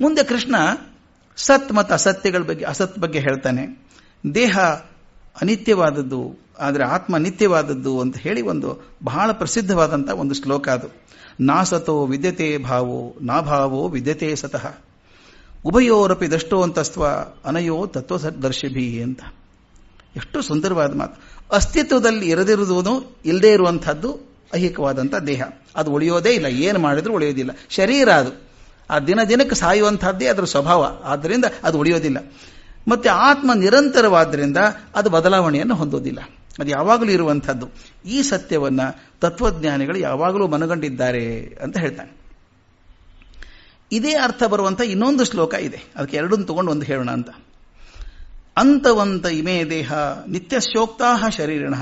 ಮುಂದೆ ಕೃಷ್ಣ ಸತ್ ಮತ್ತು ಅಸತ್ಯಗಳ ಬಗ್ಗೆ, ಅಸತ್ ಬಗ್ಗೆ ಹೇಳ್ತಾನೆ. ದೇಹ ಅನಿತ್ಯವಾದದ್ದು, ಆದರೆ ಆತ್ಮ ನಿತ್ಯವಾದದ್ದು ಅಂತ ಹೇಳಿ ಒಂದು ಬಹಳ ಪ್ರಸಿದ್ಧವಾದಂಥ ಒಂದು ಶ್ಲೋಕ ಅದು. ನಾಸತೋ ವಿದ್ಯತೆ ಭಾವೋ, ನಾ ಭಾವೋ ವಿದ್ಯತೆ ಸತಃ. ಉಭಯೋರಪಿ ದಷ್ಟೋಂತಸ್ತ್ವ ಅನಯೋ ತತ್ವದರ್ಶಿಭಿ ಅಂತ. ಎಷ್ಟು ಸುಂದರವಾದ ಮಾತು. ಅಸ್ತಿತ್ವದಲ್ಲಿ ಇರದಿರುವುದು ಇಲ್ಲದೇ ಇರುವಂಥದ್ದು ಐಹಿಕವಾದಂಥ ದೇಹ. ಅದು ಉಳಿಯೋದೇ ಇಲ್ಲ. ಏನು ಮಾಡಿದ್ರೂ ಉಳಿಯೋದಿಲ್ಲ. ಶರೀರ ಅದು. ಆ ದಿನ ದಿನಕ್ಕೆ ಸಾಯುವಂಥದ್ದೇ ಅದರ ಸ್ವಭಾವ. ಆದ್ದರಿಂದ ಅದು ಉಳಿಯೋದಿಲ್ಲ. ಮತ್ತೆ ಆತ್ಮ ನಿರಂತರವಾದ್ದರಿಂದ ಅದು ಬದಲಾವಣೆಯನ್ನು ಹೊಂದೋದಿಲ್ಲ ಅದು ಯಾವಾಗಲೂ ಇರುವಂಥದ್ದು. ಈ ಸತ್ಯವನ್ನ ತತ್ವಜ್ಞಾನಿಗಳು ಯಾವಾಗಲೂ ಮನಗಂಡಿದ್ದಾರೆ ಅಂತ ಹೇಳ್ತಾನೆ. ಇದೇ ಅರ್ಥ ಬರುವಂಥ ಇನ್ನೊಂದು ಶ್ಲೋಕ ಇದೆ. ಅದಕ್ಕೆ ಎರಡನ್ನು ತಗೊಂಡು ಒಂದು ಹೇಳೋಣ ಅಂತ. ಅಂತವಂತ ಇಮೇ ದೇಹ ನಿತ್ಯ ಶೋಕ್ತಾ ಶರೀರಿಣ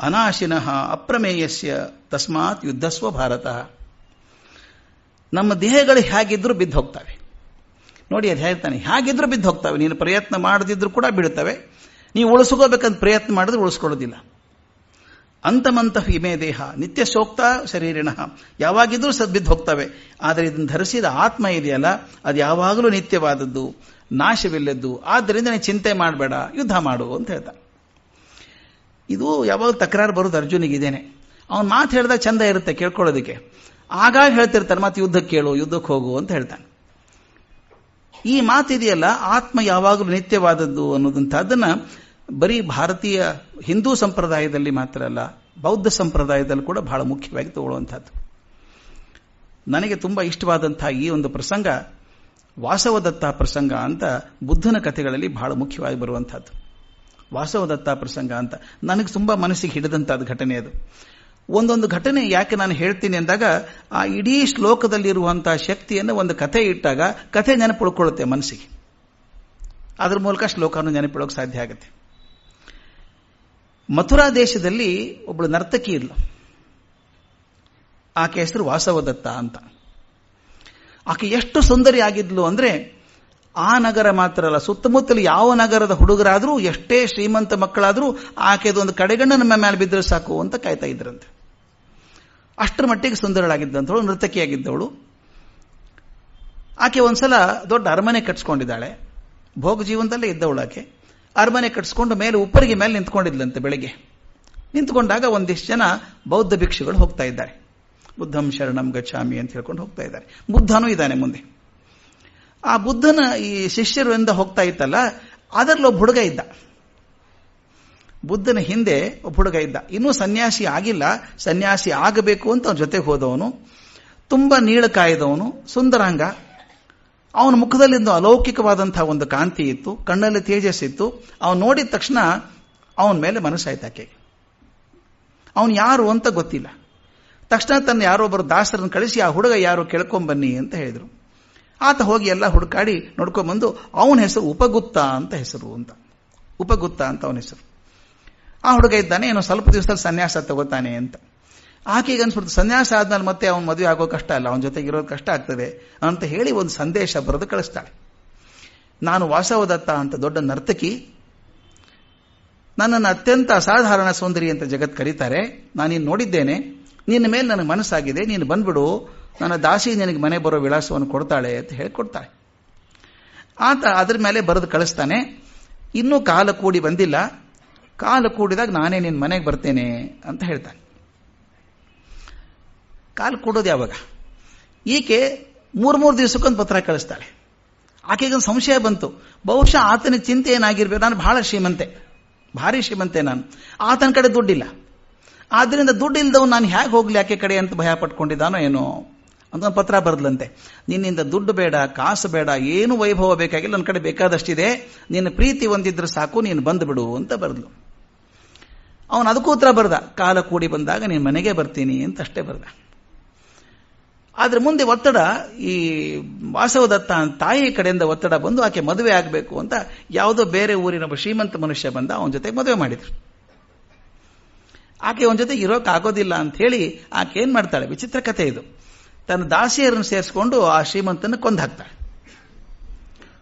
ಅನಾಶಿನಃ ಅಪ್ರಮೇಯಸ್ಯ ತಸ್ಮಾತ್ ಯುದ್ಧಸ್ವ ಭಾರತ. ನಮ್ಮ ದೇಹಗಳು ಹೇಗಿದ್ರೂ ಬಿದ್ದು ಹೋಗ್ತವೆ. ನೋಡಿ ಅದು ಹೇಳ್ತಾನೆ, ಹೇಗಿದ್ರೂ ಬಿದ್ದು ಹೋಗ್ತವೆ. ನೀನು ಪ್ರಯತ್ನ ಮಾಡದಿದ್ರು ಕೂಡ ಬಿಡುತ್ತವೆ ನೀವು ಉಳಿಸ್ಕೋಬೇಕಂತ ಪ್ರಯತ್ನ ಮಾಡಿದ್ರೆ ಉಳಿಸ್ಕೊಳ್ಳೋದಿಲ್ಲ. ಅಂತಮಂತ ಇಮೇ ದೇಹ, ನಿತ್ಯ ಶೋಕ್ತ ಶರೀರಿಣ. ಯಾವಾಗಿದ್ರೂ ಸದ್ ಬಿದ್ದು ಹೋಗ್ತವೆ. ಆದರೆ ಇದನ್ನು ಧರಿಸಿದ ಆತ್ಮ ಇದೆಯಲ್ಲ, ಅದು ಯಾವಾಗಲೂ ನಿತ್ಯವಾದದ್ದು, ನಾಶವಿಲ್ಲದ್ದು. ಆದ್ದರಿಂದ ನೀನು ಚಿಂತೆ ಮಾಡಬೇಡ, ಯುದ್ಧ ಮಾಡು ಅಂತ ಹೇಳ್ತಾನೆ. ಇದು ಯಾವಾಗ ತಕರಾರು ಬರೋದು ಅರ್ಜುನಿಗಿದ್ದೇನೆ ಅವನು ಮಾತು ಹೇಳಿದಾಗ ಚಂದ ಇರುತ್ತೆ ಕೇಳ್ಕೊಳ್ಳೋದಕ್ಕೆ. ಆಗಾಗ ಹೇಳ್ತಿರ್ತಾನೆ ಮತ್ತೆ ಯುದ್ಧಕ್ಕೆ ಕೇಳು ಯುದ್ಧಕ್ಕೆ ಹೋಗು ಅಂತ ಹೇಳ್ತಾನೆ. ಈ ಮಾತಿದೆಯಲ್ಲ ಆತ್ಮ ಯಾವಾಗಲೂ ನಿತ್ಯವಾದದ್ದು ಅನ್ನೋದಂಥದ್ದನ್ನ ಬರೀ ಭಾರತೀಯ ಹಿಂದೂ ಸಂಪ್ರದಾಯದಲ್ಲಿ ಮಾತ್ರ ಅಲ್ಲ, ಬೌದ್ಧ ಸಂಪ್ರದಾಯದಲ್ಲಿ ಕೂಡ ಬಹಳ ಮುಖ್ಯವಾಗಿ ತಗೊಳ್ಳುವಂಥದ್ದು. ನನಗೆ ತುಂಬ ಇಷ್ಟವಾದಂತಹ ಈ ಒಂದು ಪ್ರಸಂಗ, ವಾಸವದತ್ತ ಪ್ರಸಂಗ ಅಂತ ಬುದ್ಧನ ಕಥೆಗಳಲ್ಲಿ ಬಹಳ ಮುಖ್ಯವಾಗಿ ಬರುವಂಥದ್ದು. ವಾಸವದತ್ತ ಪ್ರಸಂಗ ಅಂತ, ನನಗೆ ತುಂಬ ಮನಸ್ಸಿಗೆ ಹಿಡಿದಂಥದ್ದು ಘಟನೆ ಅದು. ಒಂದೊಂದು ಘಟನೆ ಯಾಕೆ ನಾನು ಹೇಳ್ತೀನಿ ಅಂದಾಗ, ಆ ಇಡೀ ಶ್ಲೋಕದಲ್ಲಿರುವಂತಹ ಶಕ್ತಿಯನ್ನು ಒಂದು ಕಥೆ ಇಟ್ಟಾಗ ಕಥೆ ನೆನಪುಳ್ಕೊಳ್ಳುತ್ತೆ ಮನಸ್ಸಿಗೆ. ಅದ್ರ ಮೂಲಕ ಶ್ಲೋಕವನ್ನು ನೆನಪಿಡೋಕೆ ಸಾಧ್ಯ ಆಗುತ್ತೆ. ಮಥುರಾ ದೇಶದಲ್ಲಿ ಒಬ್ಬಳು ನರ್ತಕಿ ಇಲ್ಲ ಆಕೆ ಹೆಸರು ವಾಸವದತ್ತ ಅಂತ. ಆಕೆ ಎಷ್ಟು ಸುಂದರಿ ಆಗಿದ್ಲು ಅಂದರೆ, ಆ ನಗರ ಮಾತ್ರ ಅಲ್ಲ, ಸುತ್ತಮುತ್ತಲು ಯಾವ ನಗರದ ಹುಡುಗರಾದರೂ, ಎಷ್ಟೇ ಶ್ರೀಮಂತ ಮಕ್ಕಳಾದರೂ ಆಕೆದೊಂದು ಕಡೆಗಣ್ಣ ನಮ್ಮ ಮೇಲೆ ಬಿದ್ದರೆ ಸಾಕು ಅಂತ ಕಾಯ್ತಾ ಇದ್ರಂತೆ. ಅಷ್ಟರ ಮಟ್ಟಿಗೆ ಸುಂದರಳಾಗಿದ್ದಂಥವಳು ನರ್ತಕಿಯಾಗಿದ್ದವಳು ಆಕೆ ಒಂದ್ಸಲ ದೊಡ್ಡ ಅರಮನೆ ಕಟ್ಸ್ಕೊಂಡಿದ್ದಾಳೆ. ಭೋಗ ಜೀವನದಲ್ಲೇ ಇದ್ದವಳು ಆಕೆ. ಅರಮನೆ ಕಟ್ಸ್ಕೊಂಡು ಮೇಲೆ ಉಪ್ಪರಿಗೆ ಮೇಲೆ ನಿಂತ್ಕೊಂಡಿದ್ಲಂತೆ ಬೆಳಿಗ್ಗೆ. ನಿಂತ್ಕೊಂಡಾಗ ಒಂದಿಷ್ಟು ಜನ ಬೌದ್ಧ ಭಿಕ್ಷುಗಳು ಹೋಗ್ತಾ ಇದ್ದಾರೆ. ಬುದ್ಧಂ ಶರಣಂ ಗಚ್ಚಾಮಿ ಅಂತ ಹೇಳ್ಕೊಂಡು ಹೋಗ್ತಾ ಇದ್ದಾರೆ. ಬುದ್ಧನೂ ಇದ್ದಾನೆ ಮುಂದೆ. ಆ ಬುದ್ಧನ ಈ ಶಿಷ್ಯರಿಂದ ಹೋಗ್ತಾ ಇತ್ತಲ್ಲ ಅದರಲ್ಲಿ ಒಬ್ಬ ಹುಡುಗ ಇದ್ದ. ಬುದ್ಧನ ಹಿಂದೆ ಒಬ್ಬ ಹುಡುಗ ಇದ್ದ. ಇನ್ನೂ ಸನ್ಯಾಸಿ ಆಗಿಲ್ಲ. ಸನ್ಯಾಸಿ ಆಗಬೇಕು ಅಂತ ಅವನ ಜೊತೆಗೆ ಹೋದವನು. ತುಂಬ ಸುಂದರ ಸುಂದರಾಂಗ. ಅವನ ಮುಖದಲ್ಲಿಂದು ಅಲೌಕಿಕವಾದಂತಹ ಒಂದು ಕಾಂತಿ ಇತ್ತು. ಕಣ್ಣಲ್ಲಿ ತೇಜಸ್ಸಿತ್ತು ಅವನು ನೋಡಿದ ತಕ್ಷಣ ಅವನ ಮೇಲೆ ಮನಸ್ಸಾಯ್ತಾಕೆ ಅವನು ಯಾರು ಅಂತ ಗೊತ್ತಿಲ್ಲ. ತಕ್ಷಣ ತನ್ನ ಯಾರೊಬ್ಬರು ದಾಸರನ್ನು ಕಳಿಸಿ, ಆ ಹುಡುಗ ಯಾರು ಕೇಳ್ಕೊಂಬನ್ನಿ ಅಂತ ಹೇಳಿದರು. ಆತ ಹೋಗಿ ಎಲ್ಲ ಹುಡುಕಾಡಿ ನೋಡ್ಕೊಂಡ್ಬಂದು ಅವನ ಹೆಸರು ಉಪಗುಪ್ತ ಅಂತ ಹೆಸರು ಅಂತ. ಉಪಗುಪ್ತ ಅಂತ ಅವನ ಹೆಸರು. ಆ ಹುಡುಗ ಇದ್ದಾನೆ ಏನೋ ಸ್ವಲ್ಪ ದಿವಸದಲ್ಲಿ ಸನ್ಯಾಸ ತಗೋತಾನೆ ಅಂತ. ಆಕೆಗೆ ಅನ್ಸ್ಬಿಡ್ತು, ಸನ್ಯಾಸ ಆದ್ಮೇಲೆ ಮತ್ತೆ ಅವನ ಮದುವೆ ಆಗೋ ಕಷ್ಟ ಅಲ್ಲ, ಅವನ ಜೊತೆಗೆ ಇರೋದು ಕಷ್ಟ ಆಗ್ತದೆ ಅಂತ ಹೇಳಿ ಒಂದು ಸಂದೇಶ ಬರೆದು ಕಳಿಸ್ತಾಳೆ. ನಾನು ವಾಸವದತ್ತ ಅಂತ ದೊಡ್ಡ ನರ್ತಕಿ, ನನ್ನನ್ನು ಅತ್ಯಂತ ಅಸಾಧಾರಣ ಸೌಂದರ್ಯ ಅಂತ ಜಗತ್ ಕರೀತಾರೆ ನಾನಿನ್ನು ನೋಡಿದ್ದೇನೆ, ನಿನ್ನ ಮೇಲೆ ನನಗೆ ಮನಸ್ಸಾಗಿದೆ, ನೀನು ಬಂದ್ಬಿಡು, ನನ್ನ ದಾಸಿ ನಿನಗೆ ಮನೆ ಬರೋ ವಿಳಾಸವನ್ನು ಕೊಡ್ತಾಳೆ ಅಂತ ಹೇಳಿಕೊಡ್ತಾಳೆ ಆತ ಅದ್ರ ಮೇಲೆ ಬರೆದು ಕಳಿಸ್ತಾನೆ, ಇನ್ನೂ ಕಾಲ ಕೂಡಿ ಬಂದಿಲ್ಲ ಕಾಲ ಕೂಡಿದಾಗ ನಾನೇ ನಿನ್ನ ಮನೆಗೆ ಬರ್ತೇನೆ ಅಂತ ಹೇಳ್ತಾನೆ. ಕಾಲು ಕೂಡೋದು ಯಾವಾಗ? ಈಕೆ ಮೂರು ಮೂರು ದಿವಸಕ್ಕೊಂದು ಪತ್ರ ಕಳಿಸ್ತಾಳೆ. ಆಕೆಗೊಂದು ಸಂಶಯ ಬಂತು. ಬಹುಶಃ ಆತನ ಚಿಂತೆ ಏನಾಗಿರ್ಬೇಕು? ನಾನು ಬಹಳ ಶ್ರೀಮಂತೆ. ಭಾರಿ ಶ್ರೀಮಂತೆ ನಾನು. ಆತನ ಕಡೆ ದುಡ್ಡಿಲ್ಲ. ಆದ್ದರಿಂದ ದುಡ್ಡು ನಾನು ಹೇಗೆ ಹೋಗ್ಲಿ ಆಕೆ ಕಡೆ ಅಂತ ಭಯ ಪಟ್ಕೊಂಡಿದ್ದಾನೋ ಏನೋ? ಅಂತ ಒಂದು ಪತ್ರ ಬರದ್ಲಂತೆ. ನಿನ್ನಿಂದ ದುಡ್ಡು ಬೇಡ, ಕಾಸು ಬೇಡ, ಏನು ವೈಭವ ಬೇಕಾಗಿಲ್ಲ, ನನ್ನ ಕಡೆ ಬೇಕಾದಷ್ಟಿದೆ. ನಿನ್ನ ಪ್ರೀತಿ ಒಂದಿದ್ರೆ ಸಾಕು, ನೀನು ಬಂದುಬಿಡು ಅಂತ ಬರೆದ್ಲು. ಅವನು ಅದಕ್ಕೂ ಉತ್ತರ ಬರ್ದ, ಕಾಲ ಕೂಡಿ ಬಂದಾಗ ನೀನು ಮನೆಗೆ ಬರ್ತೀನಿ ಅಂತ ಅಷ್ಟೇ ಬರ್ದ. ಆದ್ರೆ ಮುಂದೆ ಒತ್ತಡ, ಈ ವಾಸವದತ್ತ ತಾಯಿ ಕಡೆಯಿಂದ ಒತ್ತಡ ಬಂದು ಆಕೆ ಮದುವೆ ಆಗಬೇಕು ಅಂತ ಯಾವುದೋ ಬೇರೆ ಊರಿನ ಒಬ್ಬ ಶ್ರೀಮಂತ ಮನುಷ್ಯ ಬಂದ, ಅವನ ಜೊತೆ ಮದುವೆ ಮಾಡಿದ್ರು. ಆಕೆ ಅವನ ಜೊತೆ ಇರೋಕೆ ಆಗೋದಿಲ್ಲ ಅಂತ ಹೇಳಿ ಆಕೆ ಏನ್ ಮಾಡ್ತಾಳೆ? ವಿಚಿತ್ರ ಕಥೆ ಇದು. ತನ್ನ ದಾಸಿಯರನ್ನು ಸೇರಿಸ್ಕೊಂಡು ಆ ಶ್ರೀಮಂತನ ಕೊಂದು ಹಾಕ್ತಾಳೆ.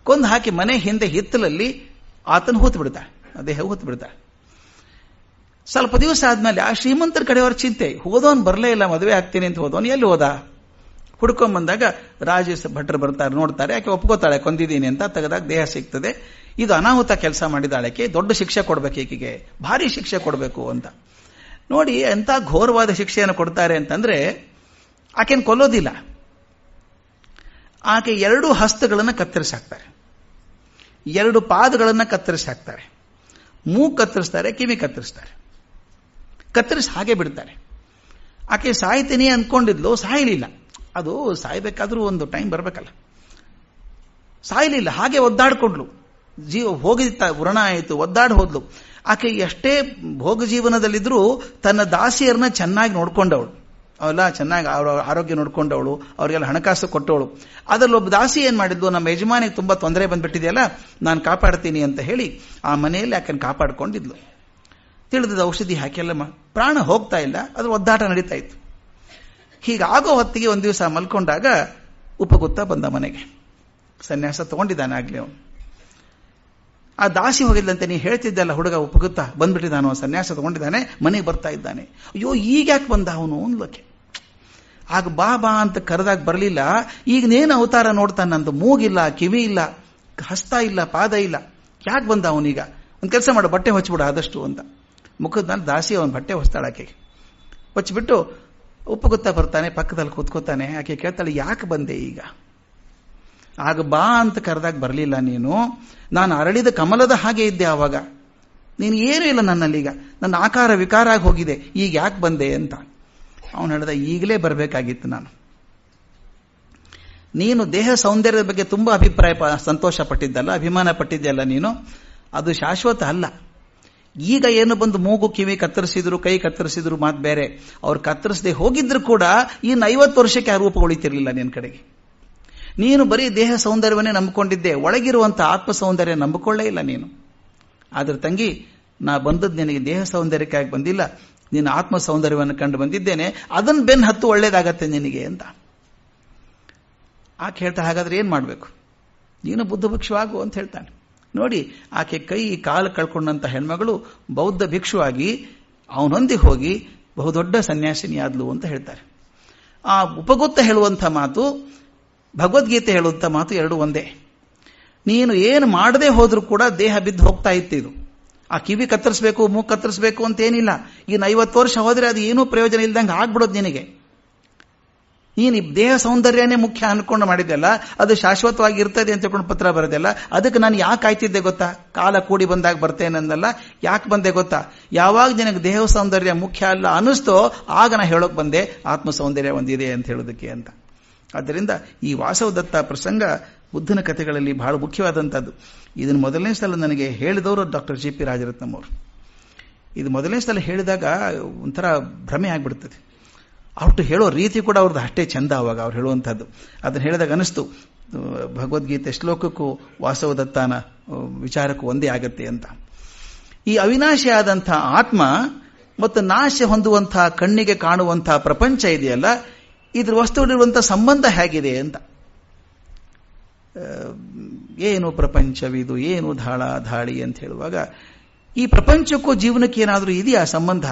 ಕೊಂದು ಹಾಕಿ ಮನೆ ಹಿಂದೆ ಹಿತ್ತಲಲ್ಲಿ ಆತನ ಹೂತು ಬಿಡ್ತಾಳೆ ದೇಹ ಹೂತು ಬಿಡ್ತಾಳೆ ಸ್ವಲ್ಪ ದಿವಸ ಆದ್ಮೇಲೆ, ಆ ಶ್ರೀಮಂತರ ಕಡೆಯವರ ಚಿಂತೆ, ಹೋದವನು ಬರಲೇ ಇಲ್ಲ, ಮದುವೆ ಆಗ್ತೀನಿ ಅಂತ ಹೋದವನು ಎಲ್ಲಿ ಹೋದ? ಹುಡ್ಕೊಂಬಂದಾಗ ರಾಜೇಶ್ ಭಟ್ರು ಬರ್ತಾರೆ, ನೋಡ್ತಾರೆ, ಯಾಕೆ ಒಪ್ಕೋತಾಳೆ, ಕೊಂದಿದ್ದೀನಿ ಅಂತ ತೆಗೆದಾಗ ದೇಹ ಸಿಗ್ತದೆ. ಇದು ಅನಾಹುತ ಕೆಲಸ ಮಾಡಿದಾಳಕ್ಕೆ, ದೊಡ್ಡ ಶಿಕ್ಷೆ ಕೊಡ್ಬೇಕು ಈಕೆಗೆ, ಭಾರಿ ಶಿಕ್ಷೆ ಕೊಡಬೇಕು ಅಂತ. ನೋಡಿ ಎಂಥ ಘೋರವಾದ ಶಿಕ್ಷೆಯನ್ನು ಕೊಡ್ತಾರೆ ಅಂತಂದ್ರೆ, ಆಕೆನ್ ಕೊಲ್ಲೋದಿಲ್ಲ. ಆಕೆ ಎರಡು ಹಸ್ತಗಳನ್ನು ಕತ್ತರಿಸಿ ಹಾಕ್ತಾರೆ. ಎರಡು ಪಾದಗಳನ್ನು ಕತ್ತರಿಸಿ ಹಾಕ್ತಾರೆ. ಮೂಗು ಕತ್ತರಿಸ್ತಾರೆ, ಕಿವಿ ಕತ್ತರಿಸ್ತಾರೆ. ಕತ್ತರಿಸಿ ಹಾಗೆ ಬಿಡ್ತಾರೆ. ಆಕೆ ಸಾಯ್ತೀನಿ ಅಂದ್ಕೊಂಡಿದ್ಲು ಸಾಯಲಿಲ್ಲ. ಅದು ಸಾಯ್ಬೇಕಾದ್ರೂ ಒಂದು ಟೈಮ್ ಬರಬೇಕಲ್ಲ. ಸಾಯಲಿಲ್ಲ, ಹಾಗೆ ಒದ್ದಾಡ್ಕೊಂಡ್ಲು. ಜೀವ ಹೋಗಿದ್ದ ವ್ರಣ ಆಯಿತು, ಒದ್ದಾಡಿ ಹೋದ್ಲು. ಆಕೆ ಎಷ್ಟೇ ಭೋಗ ಜೀವನದಲ್ಲಿದ್ದರೂ ತನ್ನ ದಾಸಿಯರನ್ನ ಚೆನ್ನಾಗಿ ನೋಡ್ಕೊಂಡವಳು. ಅವೆಲ್ಲ ಚೆನ್ನಾಗಿ ಅವರ ಆರೋಗ್ಯ ನೋಡ್ಕೊಂಡವಳು, ಅವರಿಗೆಲ್ಲ ಹಣಕಾಸು ಕೊಟ್ಟವಳು. ಅದರಲ್ಲಿ ಒಬ್ಬ ದಾಸಿ ಏನು ಮಾಡಿದ್ಲು, ನಮ್ಮ ಯಜಮಾನಿಗೆ ತುಂಬ ತೊಂದರೆ ಬಂದ್ಬಿಟ್ಟಿದೆಯಲ್ಲ, ನಾನು ಕಾಪಾಡ್ತೀನಿ ಅಂತ ಹೇಳಿ ಆ ಮನೆಯಲ್ಲಿ ಆಕೆನ ಕಾಪಾಡ್ಕೊಂಡಿದ್ಲು. ತಿಳಿದ ಔಷಧಿ ಹಾಕಿಲ್ಲ ಪ್ರಾಣ ಹೋಗ್ತಾ ಇಲ್ಲ ಅದ್ರ ಒದ್ದಾಟ ನಡೀತಾ ಇತ್ತು. ಹೀಗಾಗೋ ಹೊತ್ತಿಗೆ ಒಂದು ದಿವಸ ಮಲ್ಕೊಂಡಾಗ ಉಪಗುತ್ತ ಬಂದ ಮನೆಗೆ. ಸನ್ಯಾಸ ತಗೊಂಡಿದ್ದಾನೆ ಆಗ್ಲಿ ಅವನು. ಆ ದಾಸಿ ಹೋಗಿದ್ದಂತೆ ನೀ ಹೇಳ್ತಿದ್ದಲ್ಲ ಹುಡುಗ ಉಪಗುತ್ತ ಬಂದ್ಬಿಟ್ಟಿದ್ದಾನು, ಸನ್ಯಾಸ ತಗೊಂಡಿದ್ದಾನೆ, ಮನೆಗೆ ಬರ್ತಾ ಇದ್ದಾನೆ. ಅಯ್ಯೋ, ಈಗ ಯಾಕೆ ಬಂದ ಅವನು ಅನ್ಲಕ್ಕೆ ಆಗ ಬಾ ಬಾ ಅಂತ ಕರೆದಾಗ ಬರಲಿಲ್ಲ. ಈಗ ನೇನು ಅವತಾರ ನಂದು? ಮೂಗಿಲ್ಲ, ಕಿವಿ ಇಲ್ಲ, ಹಸ್ತ ಇಲ್ಲ, ಪಾದ ಇಲ್ಲ. ಯಾಕೆ ಬಂದ ಅವನೀಗ? ಒಂದು ಕೆಲಸ ಮಾಡು, ಬಟ್ಟೆ ಹೊಚ್ಬಿಡ ಆದಷ್ಟು ಅಂತ. ಮುಖದ ಮೇಲೆ ದಾಸಿ ಅವನ ಬಟ್ಟೆ ಹೊಸ್ತಾಳೆ ಆಕೆಗೆ. ಹೊಚ್ಬಿಟ್ಟು ಉಪ್ಪುಗುತ್ತಾ ಬರ್ತಾನೆ, ಪಕ್ಕದಲ್ಲಿ ಕೂತ್ಕೋತಾನೆ. ಆಕೆ ಕೇಳ್ತಾಳೆ, ಯಾಕೆ ಬಂದೆ ಈಗ? ಆಗ ಬಾ ಅಂತ ಕರೆದಾಗ ಬರಲಿಲ್ಲ ನೀನು. ನಾನು ಅರಳಿದ ಕಮಲದ ಹಾಗೆ ಇದ್ದೆ ಆವಾಗ. ನೀನು ಏನೂ ಇಲ್ಲ ನನ್ನಲ್ಲೀಗ ನನ್ನ ಆಕಾರ ವಿಕಾರ ಆಗಿ ಹೋಗಿದೆ. ಈಗ ಯಾಕೆ ಬಂದೆ ಅಂತ. ಅವನು ಹೇಳ್ದ, ಈಗಲೇ ಬರಬೇಕಾಗಿತ್ತು ನಾನು. ನೀನು ದೇಹ ಸೌಂದರ್ಯದ ಬಗ್ಗೆ ತುಂಬಾ ಅಭಿಪ್ರಾಯ ಸಂತೋಷ ಪಟ್ಟಿದ್ದಲ್ಲ ಅಭಿಮಾನ ಪಟ್ಟಿದ್ದೆಲ್ಲ ನೀನು? ಅದು ಶಾಶ್ವತ ಅಲ್ಲ. ಈಗ ಏನು ಬಂದು ಮೂಗು ಕಿವಿ ಕತ್ತರಿಸಿದ್ರು, ಕೈ ಕತ್ತರಿಸಿದ್ರು ಮಾತು ಬೇರೆ. ಅವ್ರು ಕತ್ತರಿಸದೆ ಹೋಗಿದ್ರು ಕೂಡ ಇನ್ನು ಐವತ್ತು ವರ್ಷಕ್ಕೆ ಆ ರೂಪಗೊಳಿತಿರ್ಲಿಲ್ಲ ನಿನ್ನ ಕಡೆಗೆ. ನೀನು ಬರೀ ದೇಹ ಸೌಂದರ್ಯವನ್ನೇ ನಂಬಿಕೊಂಡಿದ್ದೆ. ಒಳಗಿರುವಂಥ ಆತ್ಮ ಸೌಂದರ್ಯ ನಂಬಿಕೊಳ್ಳೇ ಇಲ್ಲ ನೀನು. ಆದ್ರೆ ತಂಗಿ, ನಾ ಬಂದದ್ದು ನಿನಗೆ ದೇಹ ಸೌಂದರ್ಯಕ್ಕಾಗಿ ಬಂದಿಲ್ಲ. ನಿನ್ನ ಆತ್ಮ ಸೌಂದರ್ಯವನ್ನು ಕಂಡು ಬಂದಿದ್ದೇನೆ. ಅದನ್ನು ಬೆನ್ ಹತ್ತು ಒಳ್ಳೇದಾಗತ್ತೆ ನಿನಗೆ ಅಂತ. ಆಕೆ ಹೇಳ್ತಾ ಹಾಗಾದ್ರೆ ಏನು ಮಾಡಬೇಕು? ನೀನು ಬುದ್ಧಭಕ್ಷವಾಗು ಅಂತ ಹೇಳ್ತಾನೆ. ನೋಡಿ, ಆಕೆ ಕೈ, ಕಾಲು ಕಳ್ಕೊಂಡಂತ ಹೆಣ್ಮಗಳು ಬೌದ್ಧ ಭಿಕ್ಷುವಾಗಿ ಅವನೊಂದಿಗೆ ಹೋಗಿ ಬಹುದೊಡ್ಡ ಸನ್ಯಾಸಿನಿಯಾದ್ಲು ಅಂತ ಹೇಳ್ತಾರೆ. ಆ ಉಪಗುತ್ತ ಹೇಳುವಂಥ ಮಾತು, ಭಗವದ್ಗೀತೆ ಹೇಳುವಂಥ ಮಾತು ಎರಡು ಒಂದೇ. ನೀನು ಏನು ಮಾಡದೆ ಹೋದರೂ ಕೂಡ ದೇಹ ಬಿದ್ದು ಹೋಗ್ತಾ ಇದು ಆ ಕಿವಿ ಕತ್ತರಿಸಬೇಕು, ಮೂಗು ಕತ್ತರಿಸಬೇಕು ಅಂತ ಏನಿಲ್ಲ. ಇನ್ನು ಐವತ್ತು ವರ್ಷ ಹೋದರೆ ಅದು ಏನೂ ಪ್ರಯೋಜನ ಇಲ್ದಂಗೆ ಆಗ್ಬಿಡೋದು ನಿನಗೆ. ನೀನು ದೇಹ ಸೌಂದರ್ಯನೇ ಮುಖ್ಯ ಅನ್ಕೊಂಡು ಮಾಡಿದ್ದೆಲ್ಲ, ಅದು ಶಾಶ್ವತವಾಗಿ ಇರ್ತದೆ ಅಂತ ತಿಳ್ಕೊಂಡು ಪತ್ರ ಬರೆದೆಲ್ಲ, ಅದಕ್ಕೆ ನಾನು ಯಾಕೆ ಆಯ್ತಿದ್ದೆ ಗೊತ್ತಾ? ಕಾಲ ಕೂಡಿ ಬಂದಾಗ ಬರ್ತೇನೆಂದಲ್ಲ ಯಾಕೆ ಬಂದೆ ಗೊತ್ತಾ? ಯಾವಾಗ ನಿನಗೆ ದೇಹ ಸೌಂದರ್ಯ ಮುಖ್ಯ ಅಲ್ಲ ಅನಿಸ್ತೋ ಆಗ ನಾ ಹೇಳೋಕೆ ಬಂದೆ, ಆತ್ಮ ಸೌಂದರ್ಯ ಒಂದಿದೆ ಅಂತ ಹೇಳೋದಕ್ಕೆ ಅಂತ. ಆದ್ದರಿಂದ ಈ ವಾಸವದತ್ತ ಪ್ರಸಂಗ ಬುದ್ಧನ ಕಥೆಗಳಲ್ಲಿ ಬಹಳ ಮುಖ್ಯವಾದಂಥದ್ದು ಇದನ್ನು ಮೊದಲನೇ ಸಲ ನನಗೆ ಹೇಳಿದವರು ಡಾಕ್ಟರ್ ಜಿ ಪಿ ರಾಜರತ್ನಂ ಅವರು. ಇದು ಮೊದಲನೇ ಸಲ ಹೇಳಿದಾಗ ಒಂಥರ ಭ್ರಮೆ ಆಗ್ಬಿಡ್ತದೆ. ಅವ್ರು ಹೇಳೋ ರೀತಿ ಕೂಡ ಅವ್ರದ್ದು ಅಷ್ಟೇ ಚಂದ ಅವಾಗ ಅವ್ರು ಹೇಳುವಂಥದ್ದು. ಅದನ್ನು ಹೇಳಿದಾಗ ಅನಿಸ್ತು ಭಗವದ್ಗೀತೆ ಶ್ಲೋಕಕ್ಕೂ ವಾಸವದತ್ತಾನ ವಿಚಾರಕ್ಕೂ ಒಂದೇ ಆಗತ್ತೆ ಅಂತ. ಈ ಅವಿನಾಶಿಯಾದಂಥ ಆತ್ಮ ಮತ್ತು ನಾಶ ಹೊಂದುವಂಥ ಕಣ್ಣಿಗೆ ಕಾಣುವಂಥ ಪ್ರಪಂಚ ಇದೆಯಲ್ಲ, ಇದ್ರ ವಸ್ತುವಿರುವಂಥ ಸಂಬಂಧ ಹೇಗಿದೆ ಅಂತ. ಏನು ಪ್ರಪಂಚವಿದು, ಏನು ಧಾಳ ಧಾಳಿ ಅಂತ ಹೇಳುವಾಗ, ಈ ಪ್ರಪಂಚಕ್ಕೂ ಜೀವನಕ್ಕೆ ಏನಾದರೂ ಇದೆಯಾ ಸಂಬಂಧ?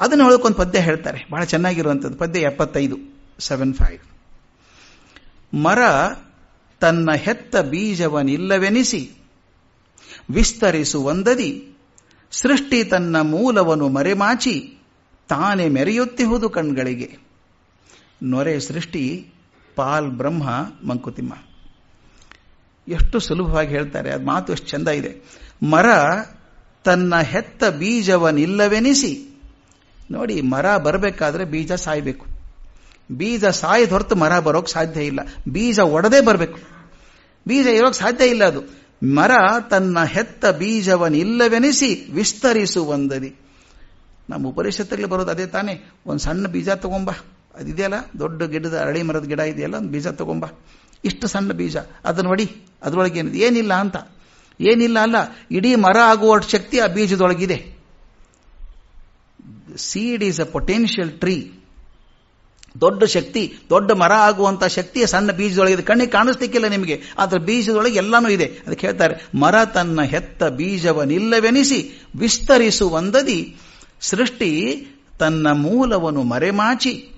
ಅದನ್ನು ಹೇಳೋಕೊಂದು ಪದ್ಯ ಹೇಳ್ತಾರೆ. ಬಹಳ ಚೆನ್ನಾಗಿರುವಂಥದ್ದು. ಪದ್ಯ ಎಪ್ಪತ್ತೈದು ಸೆವೆನ್ ಫೈವ್ ಮರ ತನ್ನ ಹೆತ್ತ ಬೀಜವನಿಲ್ಲವೆನಿಸಿ, ವಿಸ್ತರಿಸುವಂದದಿ, ಸೃಷ್ಟಿ ತನ್ನ ಮೂಲವನ್ನು ಮರೆಮಾಚಿ, ತಾನೇ ಮೆರೆಯುತ್ತಿಹುದು ಕಣ್ಗಳಿಗೆ. ನೊರೆ ಸೃಷ್ಟಿ, ಪಾಲ್ ಬ್ರಹ್ಮ, ಮಂಕುತಿಮ್ಮ. ಎಷ್ಟು ಸುಲಭವಾಗಿ ಹೇಳ್ತಾರೆ. ಅದು ಮಾತು ಎಷ್ಟು ಚಂದ ಇದೆ. ಮರ ತನ್ನ ಹೆತ್ತ ಬೀಜವನಿಲ್ಲವೆನಿಸಿ ನೋಡಿ ಮರ ಬರಬೇಕಾದ್ರೆ ಬೀಜ ಸಾಯಬೇಕು. ಬೀಜ ಸಾಯದ ಹೊರತು ಮರ ಬರೋಕೆ ಸಾಧ್ಯ ಇಲ್ಲ. ಬೀಜ ಒಡದೆ ಬರಬೇಕು. ಬೀಜ ಇರೋಕೆ ಸಾಧ್ಯ ಇಲ್ಲ ಅದು. ಮರ ತನ್ನ ಹೆತ್ತ ಬೀಜವನಿಲ್ಲವೆನಿಸಿ ವಿಸ್ತರಿಸುವಂದದಿ. ನಮ್ಮ ಉಪನಿಷತ್ತಲ್ಲಿ ಬರೋದು ಅದೇ ತಾನೇ. ಒಂದು ಸಣ್ಣ ಬೀಜ ತಗೊಂಬ. ಅದಿದೆಯಲ್ಲ? ದೊಡ್ಡ ಗಿಡದ ಅರಳಿ ಮರದ ಗಿಡ ಇದೆಯಲ್ಲ? ಒಂದು ಬೀಜ ತಗೊಂಬ. ಇಷ್ಟು ಸಣ್ಣ ಬೀಜ. ಅದನ್ನು ನೋಡಿ. ಅದರೊಳಗೆ ಏನಿದೆ ಏನಿಲ್ಲ ಅಂತ. ಏನಿಲ್ಲ ಅಲ್ಲ. ಇಡೀ ಮರ ಆಗುವಷ್ಟು ಶಕ್ತಿ ಆ ಬೀಜದೊಳಗಿದೆ. Seed is a potential tree ದೊಡ್ಡ ಶಕ್ತಿ, ದೊಡ್ಡ ಮರ ಆಗುವಂತಹ ಶಕ್ತಿಯ ಸಣ್ಣ ಬೀಜದೊಳಗೆ ಕಣ್ಣಿಗೆ ಕಾಣಿಸ್ಲಿಕ್ಕಿಲ್ಲ ನಿಮಗೆ. ಅದರ ಬೀಜದೊಳಗೆ ಎಲ್ಲಾನು ಇದೆ. ಅದಕ್ಕೆ ಹೇಳ್ತಾರೆ, ಮರ ತನ್ನ ಹೆತ್ತ ಬೀಜವನಿಲ್ಲವೆನಿಸಿ ವಿಸ್ತರಿಸುವಂದದಿ ಸೃಷ್ಟಿ ತನ್ನ ಮೂಲವನ್ನು ಮರೆಮಾಚಿ.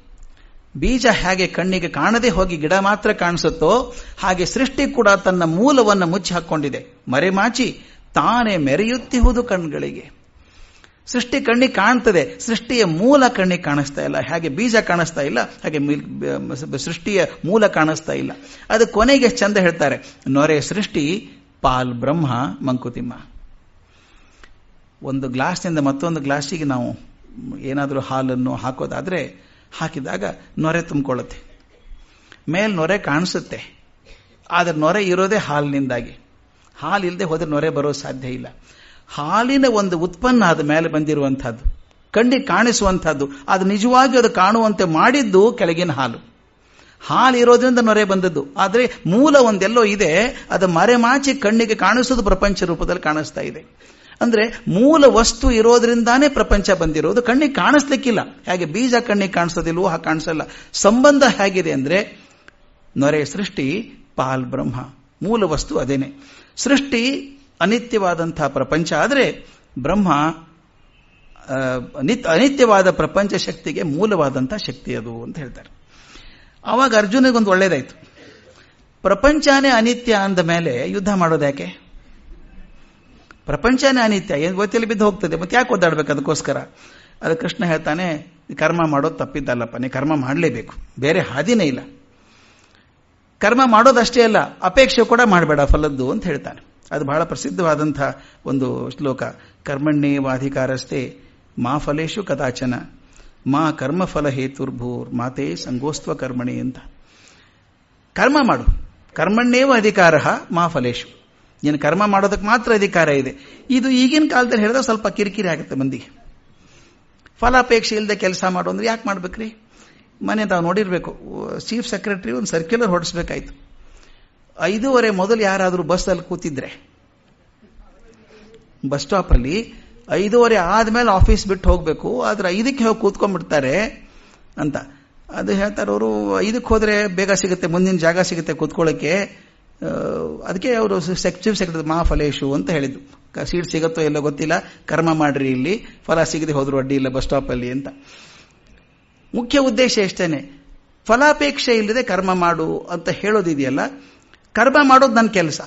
ಬೀಜ ಹೇಗೆ ಕಣ್ಣಿಗೆ ಕಾಣದೆ ಹೋಗಿ ಗಿಡ ಮಾತ್ರ ಕಾಣಿಸುತ್ತೋ, ಹಾಗೆ ಸೃಷ್ಟಿ ಕೂಡ ತನ್ನ ಮೂಲವನ್ನು ಮುಚ್ಚಿ ಹಾಕೊಂಡಿದೆ ಮರೆಮಾಚಿ ತಾನೇ ಮೆರೆಯುತ್ತಿಹುದು ಕಣ್ಗಳಿಗೆ. ಸೃಷ್ಟಿ ಕಣ್ಣಿಗೆ ಕಾಣ್ತದೆ. ಸೃಷ್ಟಿಯ ಮೂಲ ಕಣ್ಣಿಗೆ ಕಾಣಿಸ್ತಾ ಇಲ್ಲ. ಹಾಗೆ ಬೀಜ ಕಾಣಿಸ್ತಾ ಇಲ್ಲ. ಹಾಗೆ ಸೃಷ್ಟಿಯ ಮೂಲ ಕಾಣಿಸ್ತಾ ಇಲ್ಲ. ಅದು ಕೊನೆಗೆ ಚಂದ ಹೇಳ್ತಾರೆ, ನೊರೆ ಸೃಷ್ಟಿ, ಪಾಲ್ ಬ್ರಹ್ಮ, ಮಂಕುತಿಮ್ಮ. ಒಂದು ಗ್ಲಾಸ್ನಿಂದ ಮತ್ತೊಂದು ಗ್ಲಾಸಿಗೆ ನಾವು ಏನಾದರೂ ಹಾಲನ್ನು ಹಾಕೋದಾದ್ರೆ, ಹಾಕಿದಾಗ ನೊರೆ ತುಂಬಿಕೊಳ್ಳುತ್ತೆ. ಮೇಲ್ ನೊರೆ ಕಾಣಿಸುತ್ತೆ. ಆದರೆ ನೊರೆ ಇರೋದೇ ಹಾಲಿನಿಂದಾಗಿ. ಹಾಲು ಇಲ್ಲದೆ ಹೋದ್ರೆ ನೊರೆ ಬರೋ ಸಾಧ್ಯ ಇಲ್ಲ. ಹಾಲಿನ ಒಂದು ಉತ್ಪನ್ನ ಅದು ಮೇಲೆ ಬಂದಿರುವಂತಹದ್ದು ಕಣ್ಣಿಗೆ ಕಾಣಿಸುವಂತಹದ್ದು ಅದು ನಿಜವಾಗಿ ಅದು ಕಾಣುವಂತೆ ಮಾಡಿದ್ದು ಕೆಳಗಿನ ಹಾಲು. ಹಾಲು ಇರೋದ್ರಿಂದ ನೊರೆ ಬಂದದ್ದು. ಆದರೆ ಮೂಲ ಒಂದೆಲ್ಲೋ ಇದೆ, ಅದು ಮರೆಮಾಚಿ ಕಣ್ಣಿಗೆ ಕಾಣಿಸೋದು ಪ್ರಪಂಚ ರೂಪದಲ್ಲಿ ಕಾಣಿಸ್ತಾ ಇದೆ. ಅಂದ್ರೆ ಮೂಲ ವಸ್ತು ಇರೋದ್ರಿಂದಾನೇ ಪ್ರಪಂಚ ಬಂದಿರೋದು. ಕಣ್ಣಿಗೆ ಕಾಣಿಸ್ಲಿಕ್ಕಿಲ್ಲ. ಹಾಗೆ ಬೀಜ ಕಣ್ಣಿಗೆ ಕಾಣಿಸೋದಿಲ್ವೋ ಹಾಗೆ ಕಾಣಿಸಲ್ಲ. ಸಂಬಂಧ ಹೇಗಿದೆ ಅಂದ್ರೆ ನೊರೆ ಸೃಷ್ಟಿ, ಪಾಲ್ ಬ್ರಹ್ಮ. ಮೂಲ ವಸ್ತು ಅದೇನೆ. ಸೃಷ್ಟಿ ಅನಿತ್ಯವಾದಂತಹ ಪ್ರಪಂಚ ಆದರೆ ಬ್ರಹ್ಮ ಅನಿತ್ಯವಾದ ಪ್ರಪಂಚ ಶಕ್ತಿಗೆ ಮೂಲವಾದಂತಹ ಶಕ್ತಿ ಅದು ಅಂತ ಹೇಳ್ತಾರೆ. ಆವಾಗ ಅರ್ಜುನಿಗೊಂದು ಒಳ್ಳೇದಾಯ್ತು. ಪ್ರಪಂಚನೇ ಅನಿತ್ಯ ಅಂದ ಮೇಲೆ ಯುದ್ಧ ಮಾಡೋದು ಯಾಕೆ? ಪ್ರಪಂಚನೇ ಅನಿತ್ಯ, ಏನು ಗೊತ್ತಿಲ್ಲ ಬಿದ್ದು ಹೋಗ್ತದೆ, ಮತ್ತೆ ಯಾಕೆ ಒದ್ದಾಡ್ಬೇಕು ಅದಕ್ಕೋಸ್ಕರ? ಅದು ಕೃಷ್ಣ ಹೇಳ್ತಾನೆ ಕರ್ಮ ಮಾಡೋದು ತಪ್ಪಿದ್ದಲ್ಲಪ್ಪ, ನೀ ಕರ್ಮ ಮಾಡಲೇಬೇಕು, ಬೇರೆ ಹಾದಿನೇ ಇಲ್ಲ. ಕರ್ಮ ಮಾಡೋದಷ್ಟೇ ಅಲ್ಲ, ಅಪೇಕ್ಷೆ ಕೂಡ ಮಾಡಬೇಡ ಫಲದ್ದು ಅಂತ ಹೇಳ್ತಾನೆ. ಅದು ಬಹಳ ಪ್ರಸಿದ್ಧವಾದಂಥ ಒಂದು ಶ್ಲೋಕ. ಕರ್ಮಣ್ಯೇವಾಧಿಕಾರಸ್ಥೆ ಮಾ ಫಲೇಶು ಕದಾಚನ, ಮಾ ಕರ್ಮಫಲ ಹೇತುರ್ಭೂರ್, ಮಾತೆ ಸಂಗೋಸ್ತ್ವ ಕರ್ಮಣಿ ಅಂತ. ಕರ್ಮ ಮಾಡು. ಕರ್ಮಣ್ಯೇವ ಅಧಿಕಾರ, ಮಾ ಫಲೇಶು. ನೀನು ಕರ್ಮ ಮಾಡೋದಕ್ಕೆ ಮಾತ್ರ ಅಧಿಕಾರ ಇದೆ. ಇದು ಈಗಿನ ಕಾಲದಲ್ಲಿ ಹೇಳಿದ್ರೆ ಸ್ವಲ್ಪ ಕಿರಿಕಿರಿ ಆಗುತ್ತೆ ಮಂದಿಗೆ. ಫಲಾಪೇಕ್ಷೆ ಇಲ್ಲದೆ ಕೆಲಸ ಮಾಡು ಅಂದ್ರೆ ಯಾಕೆ ಮಾಡ್ಬೇಕ್ರಿ? ಮನೆ ತಾವು ನೋಡಿರ್ಬೇಕು. ಚೀಫ್ ಸೆಕ್ರೆಟರಿ ಒಂದು ಸರ್ಕ್ಯುಲರ್ ಹೊಡಿಸ್ಬೇಕಾಯ್ತು. ಐದೂವರೆ ಮೊದಲು ಯಾರಾದರೂ ಬಸ್ಸಲ್ಲಿ ಕೂತಿದ್ರೆ? ಬಸ್ ಸ್ಟಾಪಲ್ಲಿ ಐದೂವರೆ ಆದ್ಮೇಲೆ ಆಫೀಸ್ ಬಿಟ್ಟು ಹೋಗಬೇಕು, ಆದ್ರೆ ಐದಕ್ಕೆ ಹೋಗಿ ಕೂತ್ಕೊಂಡ್ಬಿಡ್ತಾರೆ ಅಂತ. ಅದು ಹೇಳ್ತಾರೆ ಅವರು, ಐದಕ್ಕೆ ಹೋದರೆ ಬೇಗ ಸಿಗುತ್ತೆ, ಮುಂದಿನ ಜಾಗ ಸಿಗುತ್ತೆ ಕೂತ್ಕೊಳ್ಳೋಕೆ ಅದಕ್ಕೆ ಅವರು ಚೀಫ್ ಸೆಕ್ರೆಟರಿ ಮಹಾಫಲೇಶು ಅಂತ ಹೇಳಿದ್ದು. ಸೀಟ್ ಸಿಗುತ್ತೋ ಎಲ್ಲೋ ಗೊತ್ತಿಲ್ಲ, ಕರ್ಮ ಮಾಡ್ರಿ ಇಲ್ಲಿ, ಫಲ ಸಿಗದೆ ಹೋದ್ರು ಅಡ್ಡಿ ಇಲ್ಲ ಬಸ್ ಸ್ಟಾಪಲ್ಲಿ ಅಂತ. ಮುಖ್ಯ ಉದ್ದೇಶ ಎಷ್ಟೇನೆ? ಫಲಾಪೇಕ್ಷೆ ಇಲ್ಲದೆ ಕರ್ಮ ಮಾಡು ಅಂತ ಹೇಳೋದಿದೆಯಲ್ಲ ಕರ್ಮ ಮಾಡೋದು ನನ್ನ ಕೆಲಸ.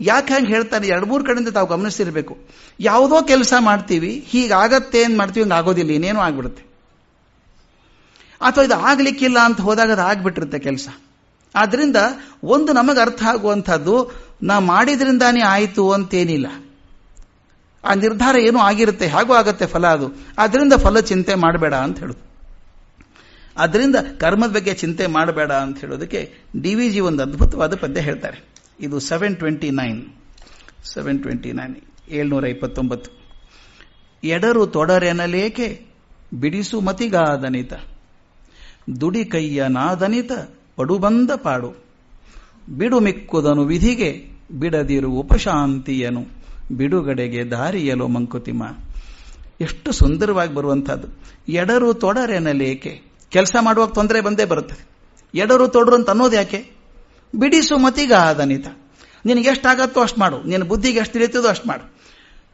ಯಾಕೆ ಹಂಗೆ ಹೇಳ್ತಾರೆ? ಎರಡು ಮೂರು ಕಡೆಯಿಂದ ತಾವು ಗಮನಿಸಿರ್ಬೇಕು ಯಾವುದೋ ಕೆಲಸ ಮಾಡ್ತೀವಿ ಹೀಗಾಗತ್ತೆ ಏನು ಮಾಡ್ತೀವಿ ಹಂಗೆ ಆಗೋದಿಲ್ಲ, ಇನ್ನೇನು ಆಗ್ಬಿಡುತ್ತೆ. ಅಥವಾ ಇದು ಆಗ್ಲಿಕ್ಕಿಲ್ಲ ಅಂತ ಹೋದಾಗ ಅದು ಆಗ್ಬಿಟ್ಟಿರುತ್ತೆ ಕೆಲಸ. ಆದ್ದರಿಂದ ಒಂದು ನಮಗೆ ಅರ್ಥ ಆಗುವಂಥದ್ದು, ನಾ ಮಾಡಿದ್ರಿಂದಾನೇ ಆಯಿತು ಅಂತೇನಿಲ್ಲ. ಆ ನಿರ್ಧಾರ ಏನೂ ಆಗಿರುತ್ತೆ, ಹಾಗೂ ಆಗುತ್ತೆ ಫಲ ಅದು. ಅದರಿಂದ ಫಲ ಚಿಂತೆ ಮಾಡಬೇಡ ಅಂತ ಹೇಳುದು. ಅದರಿಂದ ಕರ್ಮದ ಬಗ್ಗೆ ಚಿಂತೆ ಮಾಡಬೇಡ ಅಂತ ಹೇಳೋದಕ್ಕೆ ಡಿ ವಿ ಜಿ ಒಂದು ಅದ್ಭುತವಾದ ಪದ್ಯ ಹೇಳ್ತಾರೆ. ಇದು seven twenty nine seven twenty nine ಏಳ್ನೂರ ಇಪ್ಪತ್ತೊಂಬತ್ತು ಎಡರು ತೊಡರೆನಲೇಕೆ, ಬಿಡಿಸು ಮತಿಗಾದನಿತ. ದುಡಿ ಕೈಯ ನಾದನಿತ ಪಡುಬಂದ ಪಾಡು. ಬಿಡು ಮಿಕ್ಕುದನು ವಿಧಿಗೆ, ಬಿಡದಿರು ಉಪಶಾಂತಿಯನು. ಬಿಡುಗಡೆಗೆ ದಾರಿಯಲು ಮಂಕುತಿಮ್ಮ. ಎಷ್ಟು ಸುಂದರವಾಗಿ ಬರುವಂತಹದ್ದು ಎಡರು ತೊಡರೆನಲೇಕೆ ಕೆಲಸ ಮಾಡುವಾಗ ತೊಂದರೆ ಬಂದೇ ಬರುತ್ತದೆ ಎಡರು ತೊಡರು ಅಂತ ಅನ್ನೋದು ಯಾಕೆ? ಬಿಡಿಸು ಮತಿಗ ಅದನಿತ ನಿನಗೆ ಎಷ್ಟಾಗತ್ತೋ ಅಷ್ಟು ಮಾಡು. ನಿನ್ನ ಬುದ್ಧಿಗೆ ಎಷ್ಟು ತಿಳಿತದೋ ಅಷ್ಟು ಮಾಡು.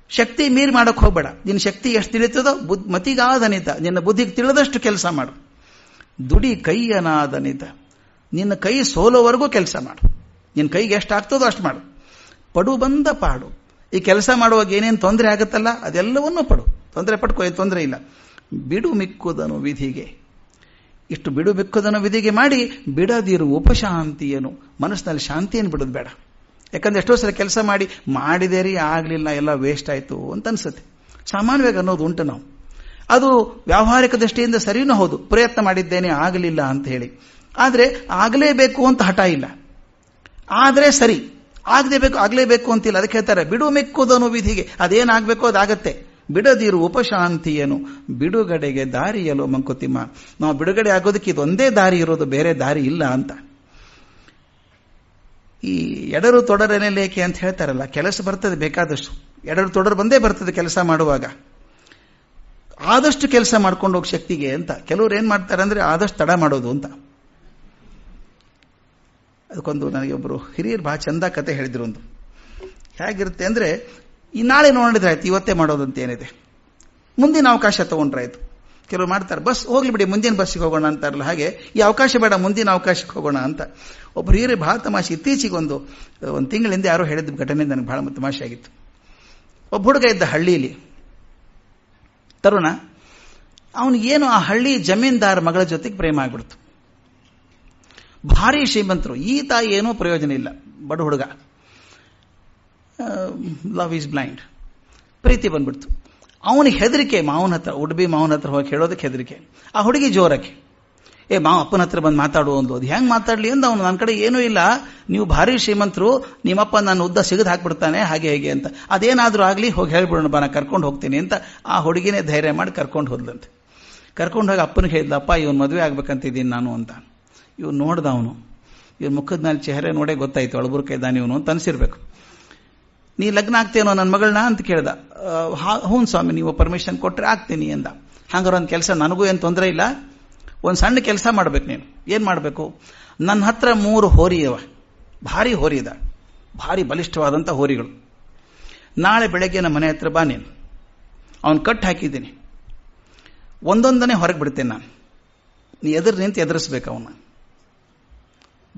ಶಕ್ತಿ ಮೀರಿ ಮಾಡೋಕೆ ಹೋಗಬೇಡ. ನಿನ್ನ ಶಕ್ತಿ ಎಷ್ಟು ತಿಳಿತದೋ ಬುದ್ ಮತಿಗಾದನಿತ ನಿನ್ನ ಬುದ್ಧಿಗೆ ತಿಳಿದಷ್ಟು ಕೆಲಸ ಮಾಡು. ದುಡಿ ಕೈಯನಾದನಿತ. ನಿನ್ನ ಕೈ ಸೋಲೋವರೆಗೂ ಕೆಲಸ ಮಾಡು. ನಿನ್ನ ಕೈಗೆ ಎಷ್ಟು ಆಗ್ತದೋ ಅಷ್ಟು ಮಾಡು. ಪಡು ಬಂದ ಪಾಡು. ಈ ಕೆಲಸ ಮಾಡುವಾಗ ಏನೇನು ತೊಂದರೆ ಆಗುತ್ತಲ್ಲ ಅದೆಲ್ಲವನ್ನೂ ಪಡು. ತೊಂದರೆ ಪಡ್ಕೋ ತೊಂದರೆ ಇಲ್ಲ. ಬಿಡು ಮಿಕ್ಕುದನು ವಿಧಿಗೆ. ಇಷ್ಟು ಬಿಡು ಬಿಕ್ಕುದನ್ನು ವಿಧಿಗೆ ಮಾಡಿ ಬಿಡದಿರು ಉಪಶಾಂತಿಯನು. ಮನಸ್ಸಿನಲ್ಲಿ ಶಾಂತಿಯನ್ನು ಬಿಡೋದು ಬೇಡ. ಯಾಕಂದ್ರೆ ಎಷ್ಟೋ ಸಲ ಕೆಲಸ ಮಾಡಿ, ಮಾಡಿದೇರಿ ಆಗಲಿಲ್ಲ, ಎಲ್ಲ ವೇಸ್ಟ್ ಆಯಿತು ಅಂತ ಅನ್ಸುತ್ತೆ. ಸಾಮಾನ್ಯವಾಗಿ ಅನ್ನೋದು ಉಂಟು ನಾವು. ಅದು ವ್ಯಾವಹಾರಿಕ ದೃಷ್ಟಿಯಿಂದ ಸರಿನೂ ಹೌದು. ಪ್ರಯತ್ನ ಮಾಡಿದ್ದೇನೆ, ಆಗಲಿಲ್ಲ ಅಂತ ಹೇಳಿ. ಆದರೆ ಆಗಲೇಬೇಕು ಅಂತ ಹಠ ಇಲ್ಲ. ಆದರೆ ಸರಿ. ಆಗದೆ ಬೇಕು ಆಗಲೇಬೇಕು ಅಂತಿಲ್ಲ. ಅದಕ್ಕೆ ಹೇಳ್ತಾರೆ, ಬಿಡು ಮೆಕ್ಕುದನು ವಿಧಿಗೆ. ಅದೇನಾಗಬೇಕು ಅದಾಗತ್ತೆ. ಬಿಡದಿರು ಉಪಶಾಂತಿಯನು. ಬಿಡುಗಡೆಗೆ ದಾರಿಯಲು ಮಂಕುತಿಮ್ಮ. ನಾವು ಬಿಡುಗಡೆ ಆಗೋದಕ್ಕೆ ಇದೊಂದೇ ದಾರಿ ಇರೋದು, ಬೇರೆ ದಾರಿ ಇಲ್ಲ ಅಂತ. ಈ ಎಡರು ತೊಡರನೇಲೇಕೆ ಅಂತ ಹೇಳ್ತಾರಲ್ಲ, ಕೆಲಸ ಬರ್ತದೆ ಬೇಕಾದಷ್ಟು. ಎಡರು ತೊಡರು ಬಂದೇ ಬರ್ತದೆ ಕೆಲಸ ಮಾಡುವಾಗ. ಆದಷ್ಟು ಕೆಲಸ ಮಾಡ್ಕೊಂಡು ಹೋಗಿ ಶಕ್ತಿಗೆ ಅಂತ. ಕೆಲವ್ರು ಏನ್ ಮಾಡ್ತಾರೆ ಅಂದ್ರೆ ಆದಷ್ಟು ತಡ ಮಾಡೋದು ಅಂತ. ಅದಕ್ಕೊಂದು ನನಗೆ ಒಬ್ಬರು ಹಿರಿಯರು ಬಹಳ ಚಂದ ಕತೆ ಹೇಳಿದ್ರು ಒಂದು. ಹೇಗಿರುತ್ತೆ ಅಂದ್ರೆ ಈ ನಾಳೆ ನೋಡಿದ್ರೆ ಆಯ್ತು, ಇವತ್ತೇ ಮಾಡೋದಂತ ಏನಿದೆ? ಮುಂದಿನ ಅವಕಾಶ ತಗೊಂಡ್ರಾಯ್ತು ಕೆಲವರು ಮಾಡ್ತಾರೆ, ಬಸ್ ಹೋಗ್ಲಿ ಬಿಡಿ, ಮುಂದಿನ ಬಸ್ಸಿಗೆ ಹೋಗೋಣ ಅಂತಾರಲ್ಲ ಹಾಗೆ, ಈ ಅವಕಾಶ ಬೇಡ, ಮುಂದಿನ ಅವಕಾಶಕ್ಕೆ ಹೋಗೋಣ ಅಂತ. ಒಬ್ರು ಹಿರಿಯ ಭಾಳ ತಮಾಷೆ. ಇತ್ತೀಚೆಗೆ ಒಂದು ತಿಂಗಳಿಂದ ಯಾರೋ ಹೇಳಿದ ಘಟನೆ ನನಗೆ ಬಹಳ ತಮಾಷೆ ಆಗಿತ್ತು. ಒಬ್ಬ ಹುಡುಗ ಇದ್ದ ಹಳ್ಳಿಯಲ್ಲಿ ತರುಣ ಅವನಿಗೇನು ಆ ಹಳ್ಳಿ ಜಮೀನ್ದಾರ ಮಗಳ ಜೊತೆಗೆ ಪ್ರೇಮ ಆಗ್ಬಿಡ್ತು. ಭಾರಿ ಶ್ರೀಮಂತರು. ಈ ತಾಯಿ ಏನೂ ಪ್ರಯೋಜನ ಇಲ್ಲ. ಬಡ ಹುಡುಗ. ಲವ್ ಈಸ್ ಬ್ಲೈಂಡ್ ಪ್ರೀತಿ ಬಂದ್ಬಿಡ್ತು. ಅವನಿಗೆ ಹೆದರಿಕೆ, ಮಾವನ ಹತ್ರ ಉಡುಬಿ ಮಾವನ ಹತ್ರ ಹೋಗಿ ಹೇಳೋದಕ್ಕೆ ಹೆದರಿಕೆ. ಆ ಹುಡುಗಿ ಜೋರಕ್ಕೆ. ಏ, ಮಾವ, ಅಪ್ಪನ ಹತ್ರ ಬಂದು ಮಾತಾಡು ಒಂದು ಅದು ಹೆಂಗೆ ಮಾತಾಡ್ಲಿ? ಅಂತ ಅವನು. ನನ್ನ ಕಡೆ ಏನೂ ಇಲ್ಲ. ನೀವು ಭಾರಿ ಶ್ರೀಮಂತರು. ನಿಮ್ಮಪ್ಪ ನಾನು ಉದ್ದ ಸಿಗದು ಹಾಕ್ಬಿಡ್ತಾನೆ, ಹಾಗೆ, ಹೇಗೆ ಅಂತ. ಅದೇನಾದರೂ ಆಗಲಿ, ಹೋಗಿ ಹೇಳ್ಬಿಡೋಣ, ಬಾ ನಾನು ಕರ್ಕೊಂಡು ಹೋಗ್ತೀನಿ, ಅಂತ ಆ ಹುಡುಗಿನೇ ಧೈರ್ಯ ಮಾಡಿ ಕರ್ಕೊಂಡು ಹೋದ್ಲಂತೆ. ಕರ್ಕೊಂಡು ಹೋಗಿ ಅಪ್ಪನಿಗೆ ಹೇಳಿದ್ಲಪ್ಪ ಇವನು ಮದುವೆ ಆಗ್ಬೇಕಂತಿದ್ದೀನಿ ನಾನು, ಅಂತ. ಇವ್ನು ನೋಡ್ದ ಅವನು. ಇವ್ನ ಮುಖದ ಮೇಲೆ ಚೆಹರೆ ನೋಡೇ ಗೊತ್ತಾಯ್ತು ಒಳಬುರ್ಕ ಇದ್ದಾನೆ ಇವನು, ಅಂತ ಅನ್ಸಿರ್ಬೇಕು. ನೀ ಲಗ್ನ ಆಗ್ತೇನೋ ನನ್ನ ಮಗಳನ್ನ ಅಂತ ಕೇಳ್ದ. ಹ್ಞೂ ಸ್ವಾಮಿ, ನೀವು ಪರ್ಮಿಷನ್ ಕೊಟ್ಟರೆ ಆಗ್ತೀನಿ ಅಂದ. ಹಂಗಾರೆ ಒಂದು ಕೆಲಸ ನನಗೂ ಏನು ತೊಂದರೆ ಇಲ್ಲ. ಒಂದು ಸಣ್ಣ ಕೆಲಸ ಮಾಡ್ಬೇಕು ನೀನು. ಏನು ಮಾಡಬೇಕು? ನನ್ನ ಹತ್ರ ಮೂರು ಹೋರಿ ಇವ. ಭಾರಿ ಹೋರಿ ಇದ. ಭಾರಿ ಬಲಿಷ್ಠವಾದಂಥ ಹೋರಿಗಳು. ನಾಳೆ ಬೆಳಗ್ಗೆ ನಮ್ಮ ಮನೆ ಹತ್ರ ಬಾ ನೀನು. ಅವನು ಕಟ್ ಹಾಕಿದ್ದೀನಿ. ಒಂದೊಂದನೇ ಹೊರಗೆ ಬಿಡ್ತೇನೆ ನಾನು. ನೀ ಎದುರು ನಿಂತು ಎದುರಿಸ್ಬೇಕು ಅವನ್ನ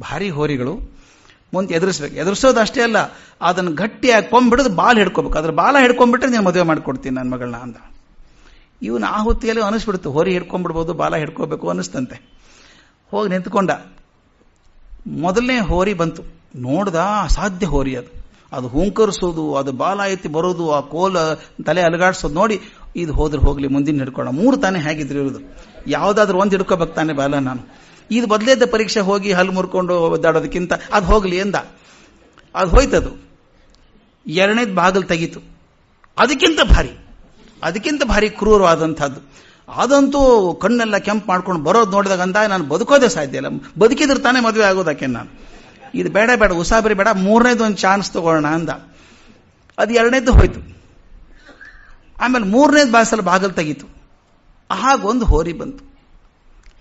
ಭಾರಿ ಹೋರಿಗಳು. ಮುಂದೆ ಎದುರಿಸ್ಬೇಕು. ಎದುರಿಸೋದು ಅಷ್ಟೇ ಅಲ್ಲ, ಅದನ್ನು ಗಟ್ಟಿಯಾಗಿ ಕೊಂಬಿಡದು ಬಾಲ್ ಹಿಡ್ಕೋಬೇಕು. ಅದ್ರ ಬಾಲ ಹಿಡ್ಕೊಂಡ್ಬಿಟ್ರೆ ನೀನು ಮದುವೆ ಮಾಡ್ಕೊಡ್ತೀನಿ ನನ್ನ ಮಗಳನ್ನ ಅಂದ. ಇವನು ಆ ಹೊತ್ತಿಯಲ್ಲಿ ಅನಿಸ್ಬಿಡ್ತು. ಹೊರಿ ಹಿಡ್ಕೊಂಡ್ಬಿಡ್ಬೋದು, ಬಾಲ ಹಿಡ್ಕೋಬೇಕು ಅನಿಸ್ತಂತೆ ಹೋಗಿ ನಿಂತ್ಕೊಂಡ. ಮೊದಲನೇ ಹೋರಿ ಬಂತು. ನೋಡ್ದ ಅಸಾಧ್ಯ ಹೋರಿ ಅದು. ಅದು ಹೂಂಕರಿಸೋದು, ಅದು ಬಾಲ ಎತ್ತಿ ಬರೋದು, ಆ ಕೋಲ ತಲೆ ಅಲಗಾಡಿಸೋದು ನೋಡಿ, ಇದು ಹೋದ್ರೆ ಹೋಗ್ಲಿ, ಮುಂದಿನ ಹಿಡ್ಕೊಳ್ಳ ಮೂರು ತಾನೇ ಹೇಗಿದ್ರು ಇರೋದು. ಯಾವುದಾದ್ರೂ ಒಂದು ಹಿಡ್ಕೋಬೇಕು ತಾನೇ ಬಾಲ ನಾನು. ಇದು ಬದಲೇದ ಪರೀಕ್ಷೆ ಹೋಗಿ ಹಲ್ಲು ಮುರ್ಕೊಂಡು ಒದ್ದಾಡೋದಕ್ಕಿಂತ ಅದು ಹೋಗಲಿ ಎಂದ. ಅದು ಹೋಯ್ತದು. ಎರಡನೇದು ಬಾಗಿಲು ತೆಗೀತು. ಅದಕ್ಕಿಂತ ಭಾರಿ. ಅದಕ್ಕಿಂತ ಭಾರಿ ಕ್ರೂರವಾದಂಥದ್ದು ಅದಂತೂ ಕಣ್ಣೆಲ್ಲ ಕೆಂಪು ಮಾಡ್ಕೊಂಡು ಬರೋದು ನೋಡಿದಾಗ ಅಂದ ನಾನು ಬದುಕೋದೇ ಸಾಧ್ಯ ಇಲ್ಲ. ಬದುಕಿದ್ರೆ ತಾನೇ ಮದುವೆ ಆಗೋದಕ್ಕೆ ನಾನು. ಇದು ಬೇಡ ಬೇಡ, ಉಸಾಬರಿ ಬೇಡ ಮೂರನೇದು ಒಂದು ಚಾನ್ಸ್ ತಗೊಳ್ಳೋಣ ಅಂದ. ಅದು ಎರಡನೇದು ಹೋಯ್ತು. ಆಮೇಲೆ ಮೂರನೇದು ಬಾಸಲ್ಲಿ ಬಾಗಿಲು ತೆಗೀತು. ಹಾಗೊಂದು ಹೋರಿ ಬಂತು.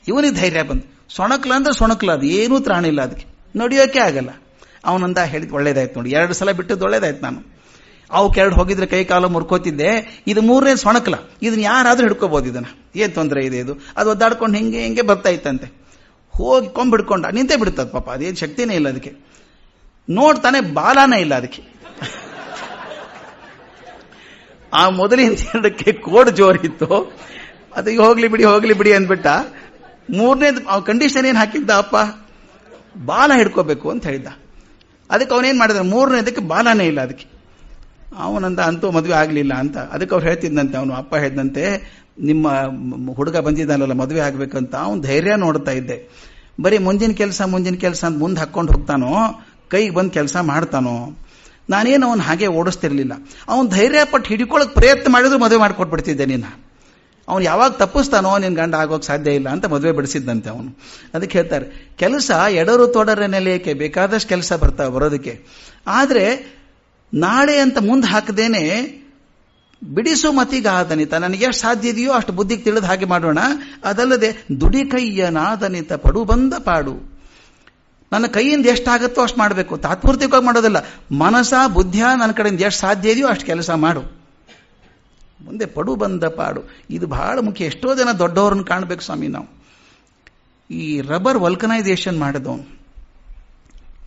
ಇವನಿಗೆ ಧೈರ್ಯ ಬಂತು. ಸೊಣಕ್ಲ ಅಂದ್ರೆ ಸೊಣಕ್ಲ ಅದು, ಏನೂ ತ್ರಾಣಿಲ್ಲ ಅದಕ್ಕೆ. ನಡೆಯೋಕೆ ಆಗಲ್ಲ. ಅವನಂದ ಹೇಳಿದ್ ಒಳ್ಳೇದಾಯ್ತು ನೋಡಿ. ಎರಡು ಸಲ ಬಿಟ್ಟದ್ದು ಒಳ್ಳೇದಾಯ್ತು ನಾನು. ಅವಕ್ಕೆ ಎರಡು ಹೋಗಿದ್ರೆ ಕೈ ಕಾಲು ಮುರ್ಕೋತಿದ್ದೆ. ಇದು ಮೂರನೇ ಸೊಣಕ್ಲ. ಇದನ್ನ ಯಾರಾದ್ರೂ ಹಿಡ್ಕೋಬಹುದು ಇದನ್ನ. ಏನ್ ತೊಂದರೆ ಇದೆ ಇದು? ಅದು ಒದ್ದಾಡ್ಕೊಂಡು ಹಿಂಗೆ ಹಿಂಗೆ ಬರ್ತಾ ಇತ್ತಂತೆ. ಹೋಗಿ ಕೊಂಬಿಡ್ಕೊಂಡ, ನಿಂತೆ ಬಿಡ್ತದ ಪಾಪ. ಅದೇನು ಶಕ್ತಿನೇ ಇಲ್ಲ ಅದಕ್ಕೆ. ನೋಡ್ತಾನೆ ಬಾಲಾನೇ ಇಲ್ಲ ಅದಕ್ಕೆ. ಆ ಮೊದಲಿನ ಎರಡಕ್ಕೆ ಕೋಡ್ ಜೋರಿತ್ತು. ಅದಕ್ಕೆ ಹೋಗ್ಲಿ ಬಿಡಿ ಹೋಗ್ಲಿ ಬಿಡಿ ಅಂದ್ಬಿಟ್ಟ. ಮೂರನೇದು ಕಂಡೀಷನ್ ಏನು ಹಾಕಿದ್ದ ಅಪ್ಪ? ಬಾಲ ಹಿಡ್ಕೋಬೇಕು ಅಂತ ಹೇಳಿದ್ದ. ಅದಕ್ಕೆ ಅವನೇನ್ ಮಾಡಿದ? ಮೂರನೇದಕ್ಕೆ ಬಾಲನೇ ಇಲ್ಲ ಅದಕ್ಕೆ. ಅವನಂದ ಅಂತೂ ಮದುವೆ ಆಗಲಿಲ್ಲ ಅಂತ. ಅದಕ್ಕೆ ಅವ್ರು ಹೇಳ್ತಿದ್ದಂತೆ ಅವನು ಅಪ್ಪ ಹೇಳಿದಂತೆ ನಿಮ್ಮ ಹುಡುಗ ಬಂದಿದ್ದಾನಲ್ಲ, ಮದುವೆ ಆಗಬೇಕಂತ ಅವನು ಧೈರ್ಯ ನೋಡ್ತಾ ಇದ್ದೆ. ಬರೀ ಮುಂದಿನ ಕೆಲಸ ಮುಂದಿನ ಕೆಲಸ ಅಂತ ಮುಂದೆ ಹಾಕೊಂಡು ಹೋಗ್ತಾನೋ, ಕೈಗೆ ಬಂದು ಕೆಲಸ ಮಾಡ್ತಾನೋ, ನಾನೇನು ಅವನು ಹಾಗೆ ಓಡಿಸ್ತಿರ್ಲಿಲ್ಲ. ಅವನು ಧೈರ್ಯ ಪಟ್ಟು ಹಿಡ್ಕೊಳ್ಳೋಕೆ ಪ್ರಯತ್ನ ಮಾಡಿದ್ರು ಮದುವೆ ಮಾಡಿಕೊಟ್ಬಿಡ್ತಿದ್ದೆ ನೀನು. ಅವನು ಯಾವಾಗ ತಪ್ಪಿಸ್ತಾನೋ ನಿನ್ ಗಂಡ ಆಗೋಕ್ ಸಾಧ್ಯ ಇಲ್ಲ ಅಂತ ಮದುವೆ ಬಿಡಿಸಿದ್ದಂತೆ ಅವನು. ಅದಕ್ಕೆ ಹೇಳ್ತಾರೆ, ಕೆಲಸ ಎಡರು ತೊಡರ ನೆಲೆಯಕ್ಕೆ ಬೇಕಾದಷ್ಟು ಕೆಲಸ ಬರ್ತಾವೆ ಬರೋದಕ್ಕೆ. ಆದರೆ ನಾಳೆ ಅಂತ ಮುಂದೆ ಹಾಕದೇನೆ ಬಿಡಿಸು ಮತಿಗಾದನಿತ, ನನಗೆ ಎಷ್ಟು ಸಾಧ್ಯ ಇದೆಯೋ ಅಷ್ಟು ಬುದ್ಧಿಗೆ ತಿಳಿದು ಹಾಗೆ ಮಾಡೋಣ. ಅದಲ್ಲದೆ ದುಡಿ ಕೈಯ್ಯನಾದನಿತ ನಾದನಿತ ಪಡು ಬಂದ ಪಾಡು. ನನ್ನ ಕೈಯಿಂದ ಎಷ್ಟಾಗತ್ತೋ ಅಷ್ಟು ಮಾಡಬೇಕು. ತಾತ್ಪೂರ್ತಿಕವಾಗಿ ಮಾಡೋದಿಲ್ಲ. ಮನಸ ಬುದ್ಧಿಯ ನನ್ನ ಕಡೆಯಿಂದ ಎಷ್ಟು ಸಾಧ್ಯ ಇದೆಯೋ ಅಷ್ಟು ಕೆಲಸ ಮಾಡು. ಮುಂದೆ ಪಡು ಬಂದ ಪಾಡು. ಇದು ಬಹಳ ಮುಖ್ಯ. ಎಷ್ಟೋ ಜನ ದೊಡ್ಡವ್ರನ್ನ ಕಾಣಬೇಕು ಸ್ವಾಮಿ ನಾವು. ಈ ರಬ್ಬರ್ ವಲ್ಕನೈಸೇಷನ್ ಮಾಡಿದವನು.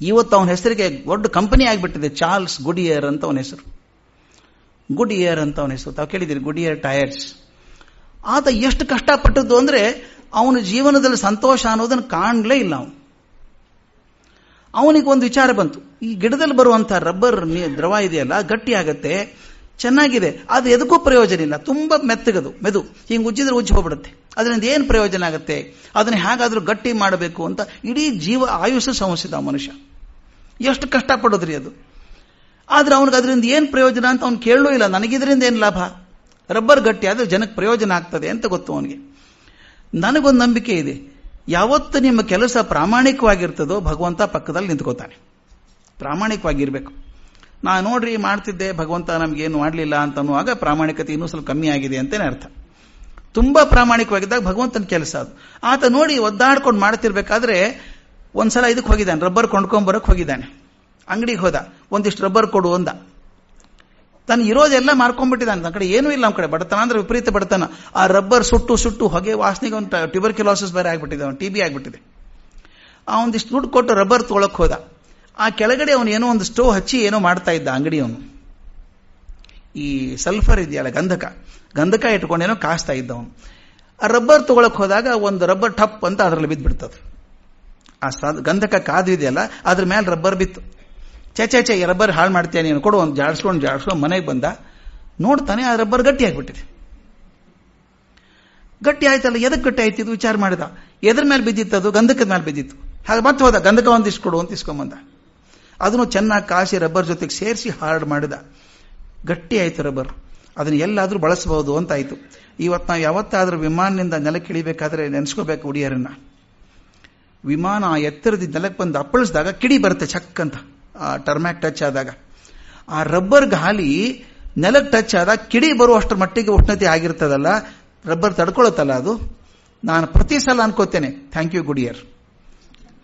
ಇವತ್ತು ಅವನ ಹೆಸರಿಗೆ ದೊಡ್ಡ ಕಂಪನಿ ಆಗಿಬಿಟ್ಟಿದೆ, ಚಾರ್ಲ್ಸ್ ಗುಡಿಯರ್ ಅಂತ ಅವನ ಹೆಸರು. ಗುಡಿಯರ್ ಅಂತ ಅವನ ಹೆಸರು. ತಾವು ಕೇಳಿದ್ದೀರಿ, ಗುಡಿಯರ್ ಟೈರ್ಸ್ ಆತ ಎಷ್ಟು ಕಷ್ಟಪಟ್ಟದ್ದು ಅಂದ್ರೆ ಅವನ ಜೀವನದಲ್ಲಿ ಸಂತೋಷ ಅನ್ನೋದನ್ನು ಕಾಣಲೇ ಇಲ್ಲ ಅವನು. ಅವನಿಗೆ ಒಂದು ವಿಚಾರ ಬಂತು. ಈ ಗಿಡದಲ್ಲಿ ಬರುವಂತಹ ರಬ್ಬರ್ ದ್ರವ ಇದೆಯಲ್ಲ ಗಟ್ಟಿ ಆಗತ್ತೆ ಚೆನ್ನಾಗಿದೆ, ಅದು ಎದಕ್ಕೂ ಪ್ರಯೋಜನ ಇಲ್ಲ. ತುಂಬ ಮೆತ್ತಗದು, ಮೆದು. ಹಿಂಗೆ ಉಜ್ಜಿದ್ರೆ ಉಜ್ಜಿ ಹೋಗ್ಬಿಡುತ್ತೆ. ಅದರಿಂದ ಏನು ಪ್ರಯೋಜನ ಆಗುತ್ತೆ? ಅದನ್ನ ಹೇಗಾದರೂ ಗಟ್ಟಿ ಮಾಡಬೇಕು ಅಂತ ಇಡೀ ಜೀವ ಆಯುಷ್ಯ ಸಮಸ್ಯೆ ಮನುಷ್ಯ. ಎಷ್ಟು ಕಷ್ಟಪಡೋದ್ರಿ ಅದು? ಆದ್ರೆ ಅವನಿಗೆ ಅದರಿಂದ ಏನು ಪ್ರಯೋಜನ ಅಂತ ಅವ್ನು ಕೇಳಲೂ ಇಲ್ಲ. ನನಗಿದ್ರಿಂದ ಏನು ಲಾಭ? ರಬ್ಬರ್ ಗಟ್ಟಿ ಆದರೆ ಜನಕ್ಕೆ ಪ್ರಯೋಜನ ಆಗ್ತದೆ ಅಂತ ಗೊತ್ತು ಅವನಿಗೆ. ನನಗೊಂದು ನಂಬಿಕೆ ಇದೆ. ಯಾವತ್ತು ನಿಮ್ಮ ಕೆಲಸ ಪ್ರಾಮಾಣಿಕವಾಗಿರ್ತದೋ ಭಗವಂತ ಪಕ್ಕದಲ್ಲಿ ನಿಂತ್ಕೋತಾನೆ. ಪ್ರಾಮಾಣಿಕವಾಗಿರ್ಬೇಕು. ನಾ ನೋಡ್ರಿ ಮಾಡ್ತಿದ್ದೆ, ಭಗವಂತ ನಮ್ಗೇನು ಮಾಡಲಿಲ್ಲ ಅಂತ ಅನ್ನುವಾಗ ಪ್ರಾಮಾಣಿಕತೆ ಇನ್ನೂ ಸ್ವಲ್ಪ ಕಮ್ಮಿ ಆಗಿದೆ ಅಂತೇನೆ ಅರ್ಥ. ತುಂಬಾ ಪ್ರಾಮಾಣಿಕವಾಗಿದ್ದಾಗ ಭಗವಂತನ ಕೆಲಸ ಅದು. ಆತ ನೋಡಿ ಒದ್ದಾಡ್ಕೊಂಡು ಮಾಡ್ತಿರ್ಬೇಕಾದ್ರೆ ಒಂದ್ಸಲ ಇದಕ್ಕೆ ಹೋಗಿದ್ದಾನೆ, ರಬ್ಬರ್ ಕೊಂಡ್ಕೊಂಬರಕ್ಕೆ ಹೋಗಿದ್ದಾನೆ. ಅಂಗಡಿಗೆ ಹೋದ, ಒಂದಿಷ್ಟು ರಬ್ಬರ್ ಕೊಡು ಅಂದ. ತನ್ನ ಇರೋದೆಲ್ಲ ಮಾರ್ಕೊಂಡ್ಬಿಟ್ಟಿದ್ದಾನೆ. ನನ್ನ ಕಡೆ ಏನೂ ಇಲ್ಲ ನಮ್ಮ ಕಡೆ, ಬಡತನ ಅಂದ್ರೆ ವಿಪರೀತ ಬಡತನ. ಆ ರಬ್ಬರ್ ಸುಟ್ಟು ಸುಟ್ಟು ಹೊಗೆ ವಾಸನೆಗೆ ಒಂದು ಟ್ಯೂಬರ್ಕ್ಯುಲೋಸಿಸ್ ಬೇರೆ ಆಗ್ಬಿಟ್ಟಿದೆ ಟಿ ಬಿ ಆಗ್ಬಿಟ್ಟಿದೆ. ಆ ಒಂದಿಷ್ಟು ದುಡ್ಡು ಕೊಟ್ಟು ರಬ್ಬರ್ ತೊಗೊಳಕ್ ಹೋದ. ಆ ಕೆಳಗಡೆ ಅವನು ಏನೋ ಒಂದು ಸ್ಟೋವ್ ಹಚ್ಚಿ ಏನೋ ಮಾಡ್ತಾ ಇದ್ದ ಅಂಗಡಿಯವನು. ಈ ಸಲ್ಫರ್ ಇದೆಯಲ್ಲ ಗಂಧಕ ಗಂಧಕ ಇಟ್ಕೊಂಡೇನೋ ಕಾಸ್ತಾ ಇದ್ದ ಅವನು ಆ ರಬ್ಬರ್ ತಗೊಳಕ್ ಹೋದಾಗ ಒಂದು ರಬ್ಬರ್ ಟಪ್ ಅಂತ ಅದರಲ್ಲಿ ಬಿದ್ದುಬಿಡ್ತದೆ ಆ ಗಂಧಕ ಕಾದು ಇದೆಯಲ್ಲ, ಅದ್ರ ಮೇಲೆ ರಬ್ಬರ್ ಬಿತ್ತು. ಚೆ ಚೆ ಚೆ ರಬ್ಬರ್ ಹಾಳು ಮಾಡ್ತೀಯ ನೀನು, ಕೊಡು, ಒಂದು ಜಾಡ್ಸ್ಕೊಂಡು ಜಾಡ್ಸ್ಕೊಂಡು ಮನೆಗೆ ಬಂದ. ನೋಡ್ತಾನೆ ಆ ರಬ್ಬರ್ ಗಟ್ಟಿ ಆಗಿಬಿಟ್ಟಿದೆ. ಗಟ್ಟಿ ಆಯ್ತಲ್ಲ ಎದಕ್ಕೆ ಗಟ್ಟಿ ಆಯ್ತಿದ್ದು ವಿಚಾರ ಮಾಡಿದ? ಎದ್ರ ಮೇಲೆ ಬಿದ್ದಿತ್ತು ಅದು ಗಂಧಕದ ಮೇಲೆ ಬಿದ್ದಿತ್ತು. ಹಾಗೆ ಮತ್ತೆ ಹೋದ, ಗಂಧಕ ಒಂದಿಷ್ಟು ಕೊಡು ಅಂತ. ಇಸ್ಕೊಂಬಂದ ಅದನ್ನು ಚೆನ್ನಾಗಿ ಕಾಸಿ ರಬ್ಬರ್ ಜೊತೆಗೆ ಸೇರಿಸಿ ಹಾರ್ಡ್ ಮಾಡಿದ. ಗಟ್ಟಿ ಆಯಿತು ರಬ್ಬರ್. ಅದನ್ನು ಎಲ್ಲಾದರೂ ಬಳಸಬಹುದು ಅಂತಾಯಿತು ಇವತ್ತು ನಾವು ಯಾವತ್ತಾದರೂ ವಿಮಾನದಿಂದ ನೆಲಕ್ಕೆ ಇಳಿಬೇಕಾದ್ರೆ ನೆನೆಸ್ಕೋಬೇಕು ಹುಡಿಯರನ್ನ. ವಿಮಾನ ಆ ಎತ್ತರದಿಂದ ನೆಲಕ್ಕೆ ಬಂದು ಅಪ್ಪಳಿಸಿದಾಗ ಕಿಡಿ ಬರುತ್ತೆ ಚಕ್ ಅಂತ. ಆ ಟರ್ಮ್ಯಾಕ್ ಟಚ್ ಆದಾಗ. ಆ ರಬ್ಬರ್ ಗಾಲಿ ನೆಲಕ್ಕೆ ಟಚ್ ಆದಾಗ ಕಿಡಿ ಬರುವಷ್ಟರ ಮಟ್ಟಿಗೆ ಉಷ್ಣತೆ ಆಗಿರ್ತದಲ್ಲ, ರಬ್ಬರ್ ತಡ್ಕೊಳುತ್ತಲ್ಲ ಅದು? ನಾನು ಪ್ರತಿ ಸಲ ಅನ್ಕೋತೇನೆ, ಥ್ಯಾಂಕ್ ಯು, ಗುಡಿಯರ್.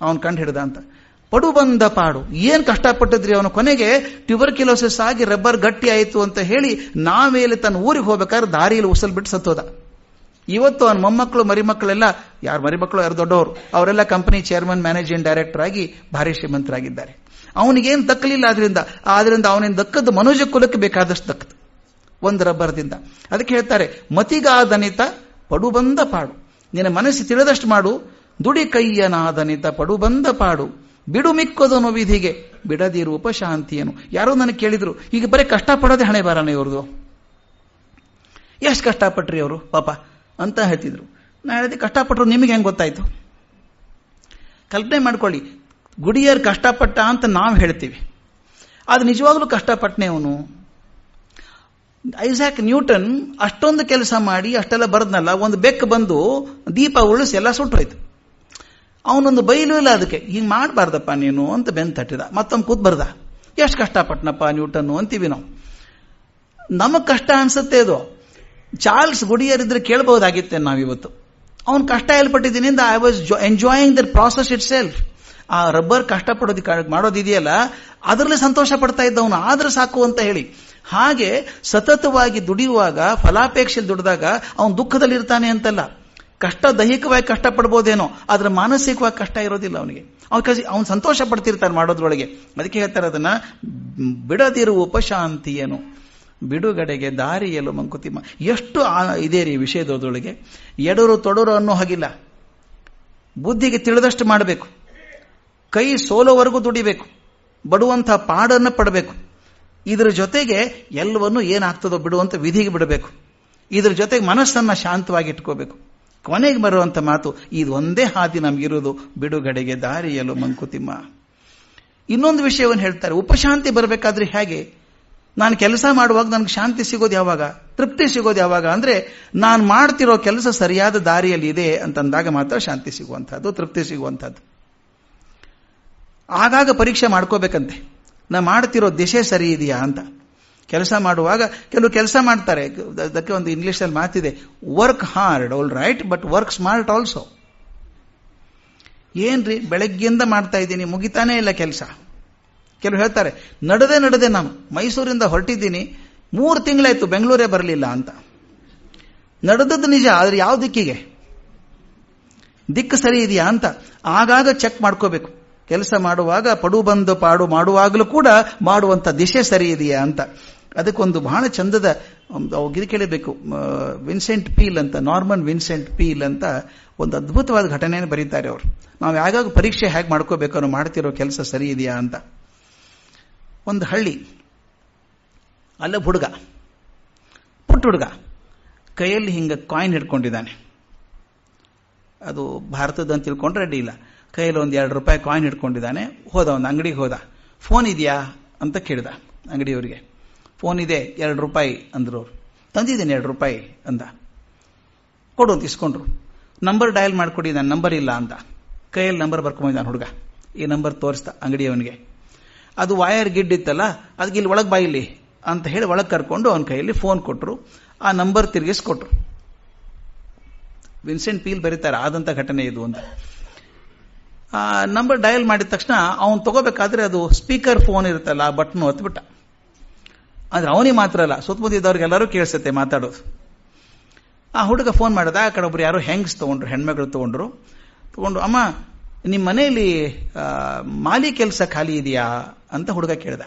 ಅವನು ಕಂಡು ಹಿಡ್ದ ಅಂತ. ಪಡು ಬಂದ ಪಾಡು. ಏನ್ ಕಷ್ಟಪಟ್ಟಿದ್ರಿ ಅವನು? ಕೊನೆಗೆ ಟ್ಯೂಬರ್ಕ್ಯುಲೋಸಿಸ್ ಆಗಿ ರಬ್ಬರ್ ಗಟ್ಟಿ ಆಯಿತು ಅಂತ ಹೇಳಿ ನಾವೇಲೆ ತನ್ನ ಊರಿಗೆ ಹೋಗ್ಬೇಕಾದ್ರೆ ದಾರಿಯಲ್ಲಿ ಉಸಲ್ ಬಿಟ್ಟು ಸತ್ತೋದ. ಇವತ್ತು ಅವನ ಮೊಮ್ಮಕ್ಕಳು, ಮರಿಮಕ್ಕಳೆಲ್ಲ, ಯಾರು ಮರಿಮಕ್ಕಳು, ಯಾರು ದೊಡ್ಡವರು, ಅವರೆಲ್ಲ ಕಂಪನಿ ಚೇರ್ಮನ್ ಮ್ಯಾನೇಜಿಂಗ್ ಡೈರೆಕ್ಟರ್ ಆಗಿ ಭಾರಿ ಶ್ರೀಮಂತರಾಗಿದ್ದಾರೆ. ಅವನಿಗೇನು ದಕ್ಕಲಿಲ್ಲ ಆದ್ರಿಂದ ಆದ್ರಿಂದ ಅವನಿಂದ ದಕ್ಕದ್ದು ಮನುಜ ಕುಲಕ್ಕೆ ಬೇಕಾದಷ್ಟು ದಕ್ಕದು. ಒಂದು ರಬ್ಬರ್ದಿಂದ. ಅದಕ್ಕೆ ಹೇಳ್ತಾರೆ, ಮತಿಗಾದನಿತ ಪಡು ಬಂದ ಪಾಡು. ನಿನ್ನ ಮನಸ್ಸು ತಿಳಿದಷ್ಟು ಮಾಡು. ದುಡಿ ಕೈಯನಾದನಿತ ಪಡು ಬಂದ ಪಾಡು. ಬಿಡು ಮಿಕ್ಕೋದನು ವಿಧಿಗೆ. ಬಿಡದಿರು ಉಪಶಾಂತಿಯನು. ಯಾರೋ ನನಗೆ ಕೇಳಿದ್ರು, ಈಗ ಬರೀ ಕಷ್ಟಪಡೋದೆ ಹಣೆ ಬಾರಣ ಇವ್ರದು. ಎಷ್ಟು ಕಷ್ಟಪಟ್ರಿ ಅವರು? ಪಾಪ, ಅಂತ ಹೇಳ್ತಿದ್ರು. ನಾ ಹೇಳಿದೆ ಕಷ್ಟಪಟ್ಟರು ನಿಮಗೆ ಹೆಂಗೆ ಗೊತ್ತಾಯ್ತು? ಕಲ್ಪನೆ ಮಾಡ್ಕೊಳ್ಳಿ, ಗುಡಿಯರ್ ಕಷ್ಟಪಟ್ಟ ಅಂತ ನಾವು ಹೇಳ್ತೀವಿ. ಅದು ನಿಜವಾಗ್ಲೂ ಕಷ್ಟಪಟ್ಟನೆ ಅವನು. ಐಸಾಕ್ ನ್ಯೂಟನ್ ಅಷ್ಟೊಂದು ಕೆಲಸ ಮಾಡಿ, ಅಷ್ಟೆಲ್ಲ ಬರದ್ನಲ್ಲ, ಒಂದು ಬೆಕ್ಕು ಬಂದು ದೀಪ ಉಳಿಸಿ ಎಲ್ಲ ಸುಟ್ಟೋಯ್ತು ಅವನೊಂದು ಬೈಲು ಇಲ್ಲ ಅದಕ್ಕೆ. ಹಿಂಗೆ ಮಾಡಬಾರ್ದಪ್ಪ ನೀನು ಅಂತ ಬೆನ್ ತಟ್ಟಿದ. ಮತ್ತೊಮ್ಮೆ ಕೂತ್ ಬರ್ದ. ಎಷ್ಟು ಕಷ್ಟಪಟ್ಟನಪ್ಪ ನ್ಯೂಟನ್ನು ಅಂತೀವಿ ನಾವು. ನಮಗೆ ಕಷ್ಟ ಅನ್ಸುತ್ತೆ ಅದು. ಚಾರ್ಲ್ಸ್ ಗುಡಿಯರಿದ್ರೆ ಕೇಳಬಹುದಾಗಿತ್ತೆ ನಾವಿವತ್ತು. ಅವನು ಕಷ್ಟ ಎಲ್ಪಟ್ಟಿದ್ದೀನಿ I was enjoying the process itself ಆ ರಬ್ಬರ್ ಕಷ್ಟಪಡೋದು ಮಾಡೋದಿದೆಯಲ್ಲ? ಅದರಲ್ಲಿ ಸಂತೋಷ ಪಡ್ತಾ ಇದ್ದವನು. ಆದ್ರೆ ಸಾಕು ಅಂತ ಹೇಳಿ. ಹಾಗೆ ಸತತವಾಗಿ ದುಡಿಯುವಾಗ ಫಲಾಪೇಕ್ಷೆಯಲ್ಲಿ ದುಡಿದಾಗ ಅವನು ದುಃಖದಲ್ಲಿರ್ತಾನೆ ಅಂತಲ್ಲ. ಕಷ್ಟ, ದೈಹಿಕವಾಗಿ ಕಷ್ಟ ಪಡ್ಬೋದೇನೋ ಆದ್ರೆ ಮಾನಸಿಕವಾಗಿ ಕಷ್ಟ ಇರೋದಿಲ್ಲ ಅವನಿಗೆ. ಅವಕಾಶ ಅವನು ಸಂತೋಷ ಪಡ್ತಿರ್ತಾನೆ ಮಾಡೋದ್ರೊಳಗೆ. ಅದಕ್ಕೆ ಹೇಳ್ತಾರೆ ಅದನ್ನ ಬಿಡದಿರುವ ಉಪಶಾಂತಿಯೇನು. ಬಿಡುಗಡೆಗೆ ದಾರಿಯಲು ಮಂಕುತಿಮ್ಮ ಎಷ್ಟು ಇದೆ ರೀ ವಿಷಯದೊಳಗೆ. ಎಡರು ತೊಡರು ಅನ್ನೋ ಹಾಗಿಲ್ಲ. ಬುದ್ಧಿಗೆ ತಿಳಿದಷ್ಟು ಮಾಡಬೇಕು. ಕೈ ಸೋಲೋವರೆಗೂ ದುಡಿಬೇಕು. ಬಡುವಂಥ ಪಾಡನ್ನು ಪಡಬೇಕು. ಇದರ ಜೊತೆಗೆ ಎಲ್ಲವನ್ನೂ ಏನಾಗ್ತದೋ ಬಿಡುವಂತ ವಿಧಿಗೆ ಬಿಡಬೇಕು. ಇದರ ಜೊತೆಗೆ ಮನಸ್ಸನ್ನು ಶಾಂತವಾಗಿ ಇಟ್ಕೋಬೇಕು. ಕೊನೆಗೆ ಬರುವಂತ ಮಾತು, ಇದು ಒಂದೇ ಹಾದಿ ನಮಗಿರೋದು ಬಿಡುಗಡೆಗೆ ದಾರಿಯಲು ಮಂಕುತಿಮ್ಮ. ಇನ್ನೊಂದು ವಿಷಯವನ್ನು ಹೇಳ್ತಾರೆ, ಉಪಶಾಂತಿ ಬರಬೇಕಾದ್ರೆ ಹೇಗೆ? ನಾನು ಕೆಲಸ ಮಾಡುವಾಗ ನನಗೆ ಶಾಂತಿ ಸಿಗೋದು ಯಾವಾಗ? ತೃಪ್ತಿ ಸಿಗೋದು ಯಾವಾಗ? ಅಂದ್ರೆ ನಾನು ಮಾಡ್ತಿರೋ ಕೆಲಸ ಸರಿಯಾದ ದಾರಿಯಲ್ಲಿ ಇದೆ ಅಂತಂದಾಗ ಮಾತ್ರ ಶಾಂತಿ ಸಿಗುವಂಥದ್ದು, ತೃಪ್ತಿ ಸಿಗುವಂಥದ್ದು. ಆಗಾಗ ಪರೀಕ್ಷೆ ಮಾಡ್ಕೋಬೇಕಂತೆ. ನಾ ಮಾಡ್ತಿರೋ ದಿಶೆ ಸರಿ ಇದೆಯಾ ಅಂತ. ಕೆಲಸ ಮಾಡುವಾಗ ಕೆಲವು ಕೆಲಸ ಮಾಡ್ತಾರೆ. ಅದಕ್ಕೆ ಒಂದು ಇಂಗ್ಲಿಷಲ್ಲಿ ಮಾತಿದೆ work hard all right but work smart also ಏನ್ರಿ, ಬೆಳಗ್ಗೆಯಿಂದ ಮಾಡ್ತಾ ಇದ್ದೀನಿ, ಮುಗಿತಾನೆ ಇಲ್ಲ ಕೆಲಸ. ಕೆಲವು ಹೇಳ್ತಾರೆ, ನಡೆದೇ, ನಡೆದೆ ನಾನು, ಮೈಸೂರಿಂದ ಹೊರಟಿದ್ದೀನಿ, ಮೂರು ತಿಂಗಳಾಯ್ತು ಬೆಂಗಳೂರೇ ಬರಲಿಲ್ಲ ಅಂತ. ನಡೆದದ್ದು ನಿಜ, ಆದ್ರೆ ಯಾವ ದಿಕ್ಕಿಗೆ? ದಿಕ್ಕು ಸರಿ ಇದೆಯಾ ಅಂತ ಆಗಾಗ ಚೆಕ್ ಮಾಡ್ಕೋಬೇಕು. ಕೆಲಸ ಮಾಡುವಾಗ ಪಡು ಬಂದು ಪಾಡು ಮಾಡುವಾಗಲೂ ಕೂಡ ಮಾಡುವಂತ ದಿಶೆ ಸರಿ ಇದೆಯಾ ಅಂತ. ಅದಕ್ಕೊಂದು ಬಹಳ ಚಂದದ ಇದು ಕೇಳಬೇಕು ವಿನ್ಸೆಂಟ್ ಪೀಲ್ ಅಂತ, ನಾರ್ಮನ್ ವಿನ್ಸೆಂಟ್ ಪೀಲ್ ಅಂತ ಒಂದು ಅದ್ಭುತವಾದ ಘಟನೆಯನ್ನು ಬರೀತಾರೆ ಅವರು. ನಾವು ಯಾವಾಗ ಪರೀಕ್ಷೆ ಹೇಗೆ ಮಾಡ್ಕೋಬೇಕು ಅನ್ನೋ ಮಾಡ್ತಿರೋ ಕೆಲಸ ಸರಿ ಇದೆಯಾ ಅಂತ. ಒಂದು ಹಳ್ಳಿ ಅಲ್ಲ ಹುಡುಗ, ಪುಟ್ಟ ಹುಡುಗ, ಕೈಯಲ್ಲಿ ಹಿಂಗೆ ಕಾಯಿನ್ ಹಿಡ್ಕೊಂಡಿದ್ದಾನೆ. ಅದು ಭಾರತದ ಅಂತ ತಿಳ್ಕೊಂಡ್ರೆ ಅಡ್ಡಿ ಇಲ್ಲ. ಕೈಯಲ್ಲಿ ಒಂದು ಎರಡು ರೂಪಾಯಿ ಕಾಯಿನ್ ಹಿಡ್ಕೊಂಡಿದ್ದಾನೆ, ಹೋದ, ಒಂದು ಅಂಗಡಿಗೆ ಹೋದ. ಫೋನ್ ಇದೆಯಾ ಅಂತ ಕೇಳಿದ ಅಂಗಡಿಯವರಿಗೆ. ಫೋನ್ ಇದೆ, ಎರಡು ರೂಪಾಯಿ ಅಂದ್ರು ಅವ್ರು. ತಂದಿದ್ದೀನಿ ಎರಡು ರೂಪಾಯಿ ಅಂದ. ಕೊಡು ಅಂತ ಇಸ್ಕೊಂಡ್ರು. ನಂಬರ್ ಡಯಲ್ ಮಾಡಿಕೊಡಿ, ನನ್ನ ನಂಬರ್ ಇಲ್ಲ ಅಂತ. ಕೈಯಲ್ಲಿ ನಂಬರ್ ಬರ್ಕೊಂಡಿದ್ದಾನೆ ಹುಡುಗ. ಈ ನಂಬರ್ ತೋರಿಸ್ದ ಅಂಗಡಿಯವನಿಗೆ. ಅದು ವಾಯರ್ ಗಿಡ್ ಇತ್ತಲ್ಲ, ಅದಕ್ಕೆ ಇಲ್ಲಿ ಒಳಗೆ ಬಾಯಿಲಿ ಅಂತ ಹೇಳಿ ಒಳಗೆ ಕರ್ಕೊಂಡು ಅವನ ಕೈಯಲ್ಲಿ ಫೋನ್ ಕೊಟ್ಟರು ಆ ನಂಬರ್ ತಿರುಗಿಸ್ಕೊಟ್ರು. ವಿನ್ಸೆಂಟ್ ಪೀಲ್ ಬರೀತಾರೆ, ಆದಂತ ಘಟನೆ ಇದು ಅಂತ ನಂಬರ್ ಡಯಲ್ ಮಾಡಿದ ತಕ್ಷಣ ಅವನು ತಗೋಬೇಕಾದ್ರೆ ಅದು ಸ್ಪೀಕರ್ ಫೋನ್ ಇರುತ್ತಲ್ಲ, ಆ ಬಟನ್ ಒತ್ಬಿಟ್ಟ. ಅಂದ್ರೆ ಅವನೇ ಮಾತ್ರ ಅಲ್ಲ ಸುತ್ತಮುತ್ತಿದ್ದವ್ರಿಗೆಲ್ಲರೂ ಕೇಳಿಸುತ್ತೆ ಮಾತಾಡೋದು. ಆ ಹುಡುಗ ಫೋನ್ ಮಾಡಿದ, ಆ ಕಡೆ ಒಬ್ರು ಯಾರೋ ಹೆಂಗ್ಸ್ ತಗೊಂಡ್ರು, ಹೆಣ್ಮಗಳು ತಗೊಂಡ್ರು. ತಗೊಂಡು, ಅಮ್ಮ ನಿಮ್ಮ ಮನೆಯಲ್ಲಿ ಮಾಲಿ ಕೆಲಸ ಖಾಲಿ ಇದೆಯಾ? ಅಂತ ಹುಡುಗ ಕೇಳ್ದ.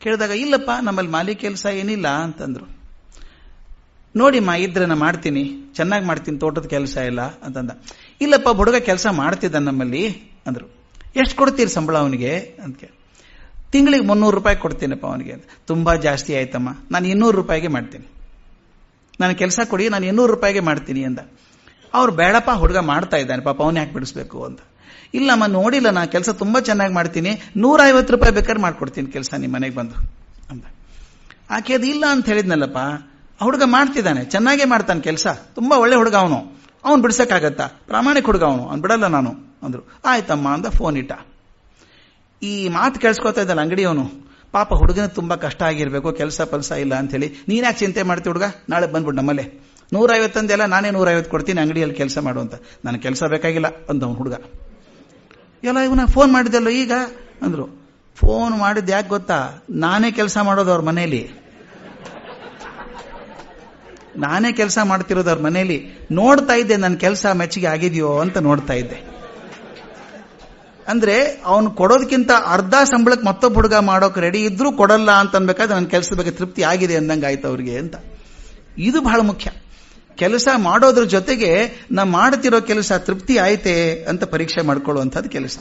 ಕೇಳಿದಾಗ, ಇಲ್ಲಪ್ಪ, ನಮ್ಮಲ್ಲಿ ಮಾಲಿ ಕೆಲಸ ಏನಿಲ್ಲ, ಅಂತಂದ್ರು. ನೋಡಿಮ್ಮ ಇದ್ರೆ ನಾ ಮಾಡ್ತೀನಿ, ಚೆನ್ನಾಗಿ ಮಾಡ್ತೀನಿ, ತೋಟದ ಕೆಲಸ ಇಲ್ಲ ಅಂತಂದ. ಇಲ್ಲಪ್ಪ, ಹುಡುಗ ಕೆಲಸ ಮಾಡ್ತಿದ್ದ ನಮ್ಮಲ್ಲಿ, ಅಂದ್ರು. ಎಷ್ಟು ಕೊಡ್ತೀರಿ ಸಂಬಳ ಅವನಿಗೆ? ಅಂತ ಕೇಳಿ ತಿಂಗಳಿಗೆ ಮುನ್ನೂರು ರೂಪಾಯಿ ಕೊಡ್ತೀನಪ್ಪ ಅವನಿಗೆ. ಅಂತ. ತುಂಬಾ ಜಾಸ್ತಿ ಆಯ್ತಮ್ಮ. ನಾನು ಇನ್ನೂರು ರೂಪಾಯಿಗೆ ಮಾಡ್ತೀನಿ. ನಾನು ಕೆಲಸ ಕೊಡಿ, ನಾನು ಇನ್ನೂರು ರೂಪಾಯಿಗೆ ಮಾಡ್ತೀನಿ ಅಂದ. ಅವ್ರು ಬೇಡಪ್ಪ, ಹುಡುಗ ಮಾಡ್ತಾ ಇದ್ದಾನೆ. ಪಾಪ ಅವನೇ ಯಾಕೆ ಬಿಡಿಸ್ಬೇಕು ಅಂತ. ಇಲ್ಲಮ್ಮ, ನೋಡಿಲ್ಲ ನಾ, ಕೆಲಸ ತುಂಬಾ ಚೆನ್ನಾಗಿ ಮಾಡ್ತೀನಿ. ನೂರ ಐವತ್ತು ರೂಪಾಯಿ ಬೇಕಾದ್ರೆ ಮಾಡ್ಕೊಡ್ತೀನಿ ಕೆಲಸ ನಿಮ್ಮ ಮನೆಗೆ ಬಂದು ಅಂದ. ಆಕೆ ಅದು ಇಲ್ಲ ಅಂತ ಹೇಳಿದ್ನಲ್ಲಪ್ಪ. ಆ ಹುಡುಗ ಮಾಡ್ತಿದ್ದಾನೆ. ಚೆನ್ನಾಗೇ ಮಾಡ್ತಾನೆ ಕೆಲಸ. ತುಂಬಾ ಒಳ್ಳೆ ಹುಡುಗ ಅವನು. ಅವ್ನು ಬಿಡ್ಸಕ್ಕಾಗತ್ತಾ? ಪ್ರಾಮಾಣಿಕ ಹುಡುಗ ಅವನು. ಅವ್ನು ಬಿಡಲ್ಲ ನಾನು ಅಂದ್ರು. ಆಯ್ತಮ್ಮ ಅಂತ ಫೋನ್ ಇಟ್ಟ. ಈ ಮಾತು ಕೇಳಿಸ್ಕೊತಾ ಇದ್ದಲ್ಲ ಅಂಗಡಿಯವನು. ಪಾಪ ಹುಡುಗನ ತುಂಬಾ ಕಷ್ಟ ಆಗಿರ್ಬೇಕು, ಕೆಲಸ ಪಲ್ಸ ಇಲ್ಲ ಅಂತ ಹೇಳಿ. ನೀನ್ಯಾಕೆ ಚಿಂತೆ ಮಾಡ್ತಿ ಹುಡುಗ? ನಾಳೆ ಬಂದ್ಬಿಟ್ಟು ನಮ್ಮಲ್ಲೇ. ನೂರೈವತ್ತಂದೆಲ್ಲ ನಾನೇ ನೂರ ಐವತ್ತು ಕೊಡ್ತೀನಿ, ಅಂಗಡಿಯಲ್ಲಿ ಕೆಲಸ ಮಾಡು ಅಂತ. ನನಗೆ ಕೆಲಸ ಬೇಕಾಗಿಲ್ಲ ಅಂದ ಅವ್ನು ಹುಡುಗ. ಎಲ್ಲ ಇವನ ಫೋನ್ ಮಾಡಿದ್ದಲ್ಲ ಈಗ? ಅಂದ್ರು. ಫೋನ್ ಮಾಡಿದ್ದು ಯಾಕೆ ಗೊತ್ತಾ? ನಾನೇ ಕೆಲಸ ಮಾಡೋದು ಅವ್ರ ಮನೆಯಲ್ಲಿ ನಾನೇ ಕೆಲಸ ಮಾಡ್ತಿರೋದು ಅವ್ರ ಮನೆಯಲ್ಲಿ ನೋಡ್ತಾ ಇದ್ದೆ ನನ್ನ ಕೆಲಸ ಮೆಚ್ಚುಗೆ ಆಗಿದೆಯೋ ಅಂತ ನೋಡ್ತಾ ಇದ್ದೆ. ಅಂದ್ರೆ ಅವನು ಕೊಡೋದಕ್ಕಿಂತ ಅರ್ಧ ಸಂಬಳಕ್ಕೆ ಮತ್ತೊಬ್ಬ ಹುಡುಗ ಮಾಡೋಕೆ ರೆಡಿ ಇದ್ರೂ ಕೊಡಲ್ಲ ಅಂತ ಅನ್ಬೇಕಾದ್ರೆ ನನ್ನ ಕೆಲಸದ ಬಗ್ಗೆ ತೃಪ್ತಿ ಆಗಿದೆ ಅಂದಂಗೆ ಆಯ್ತು ಅವ್ರಿಗೆ ಅಂತ. ಇದು ಬಹಳ ಮುಖ್ಯ. ಕೆಲಸ ಮಾಡೋದ್ರ ಜೊತೆಗೆ ನಾ ಮಾಡ್ತಿರೋ ಕೆಲಸ ತೃಪ್ತಿ ಆಯ್ತೆ ಅಂತ ಪರೀಕ್ಷೆ ಮಾಡ್ಕೊಳ್ಳುವಂಥದ್ದು ಕೆಲಸ.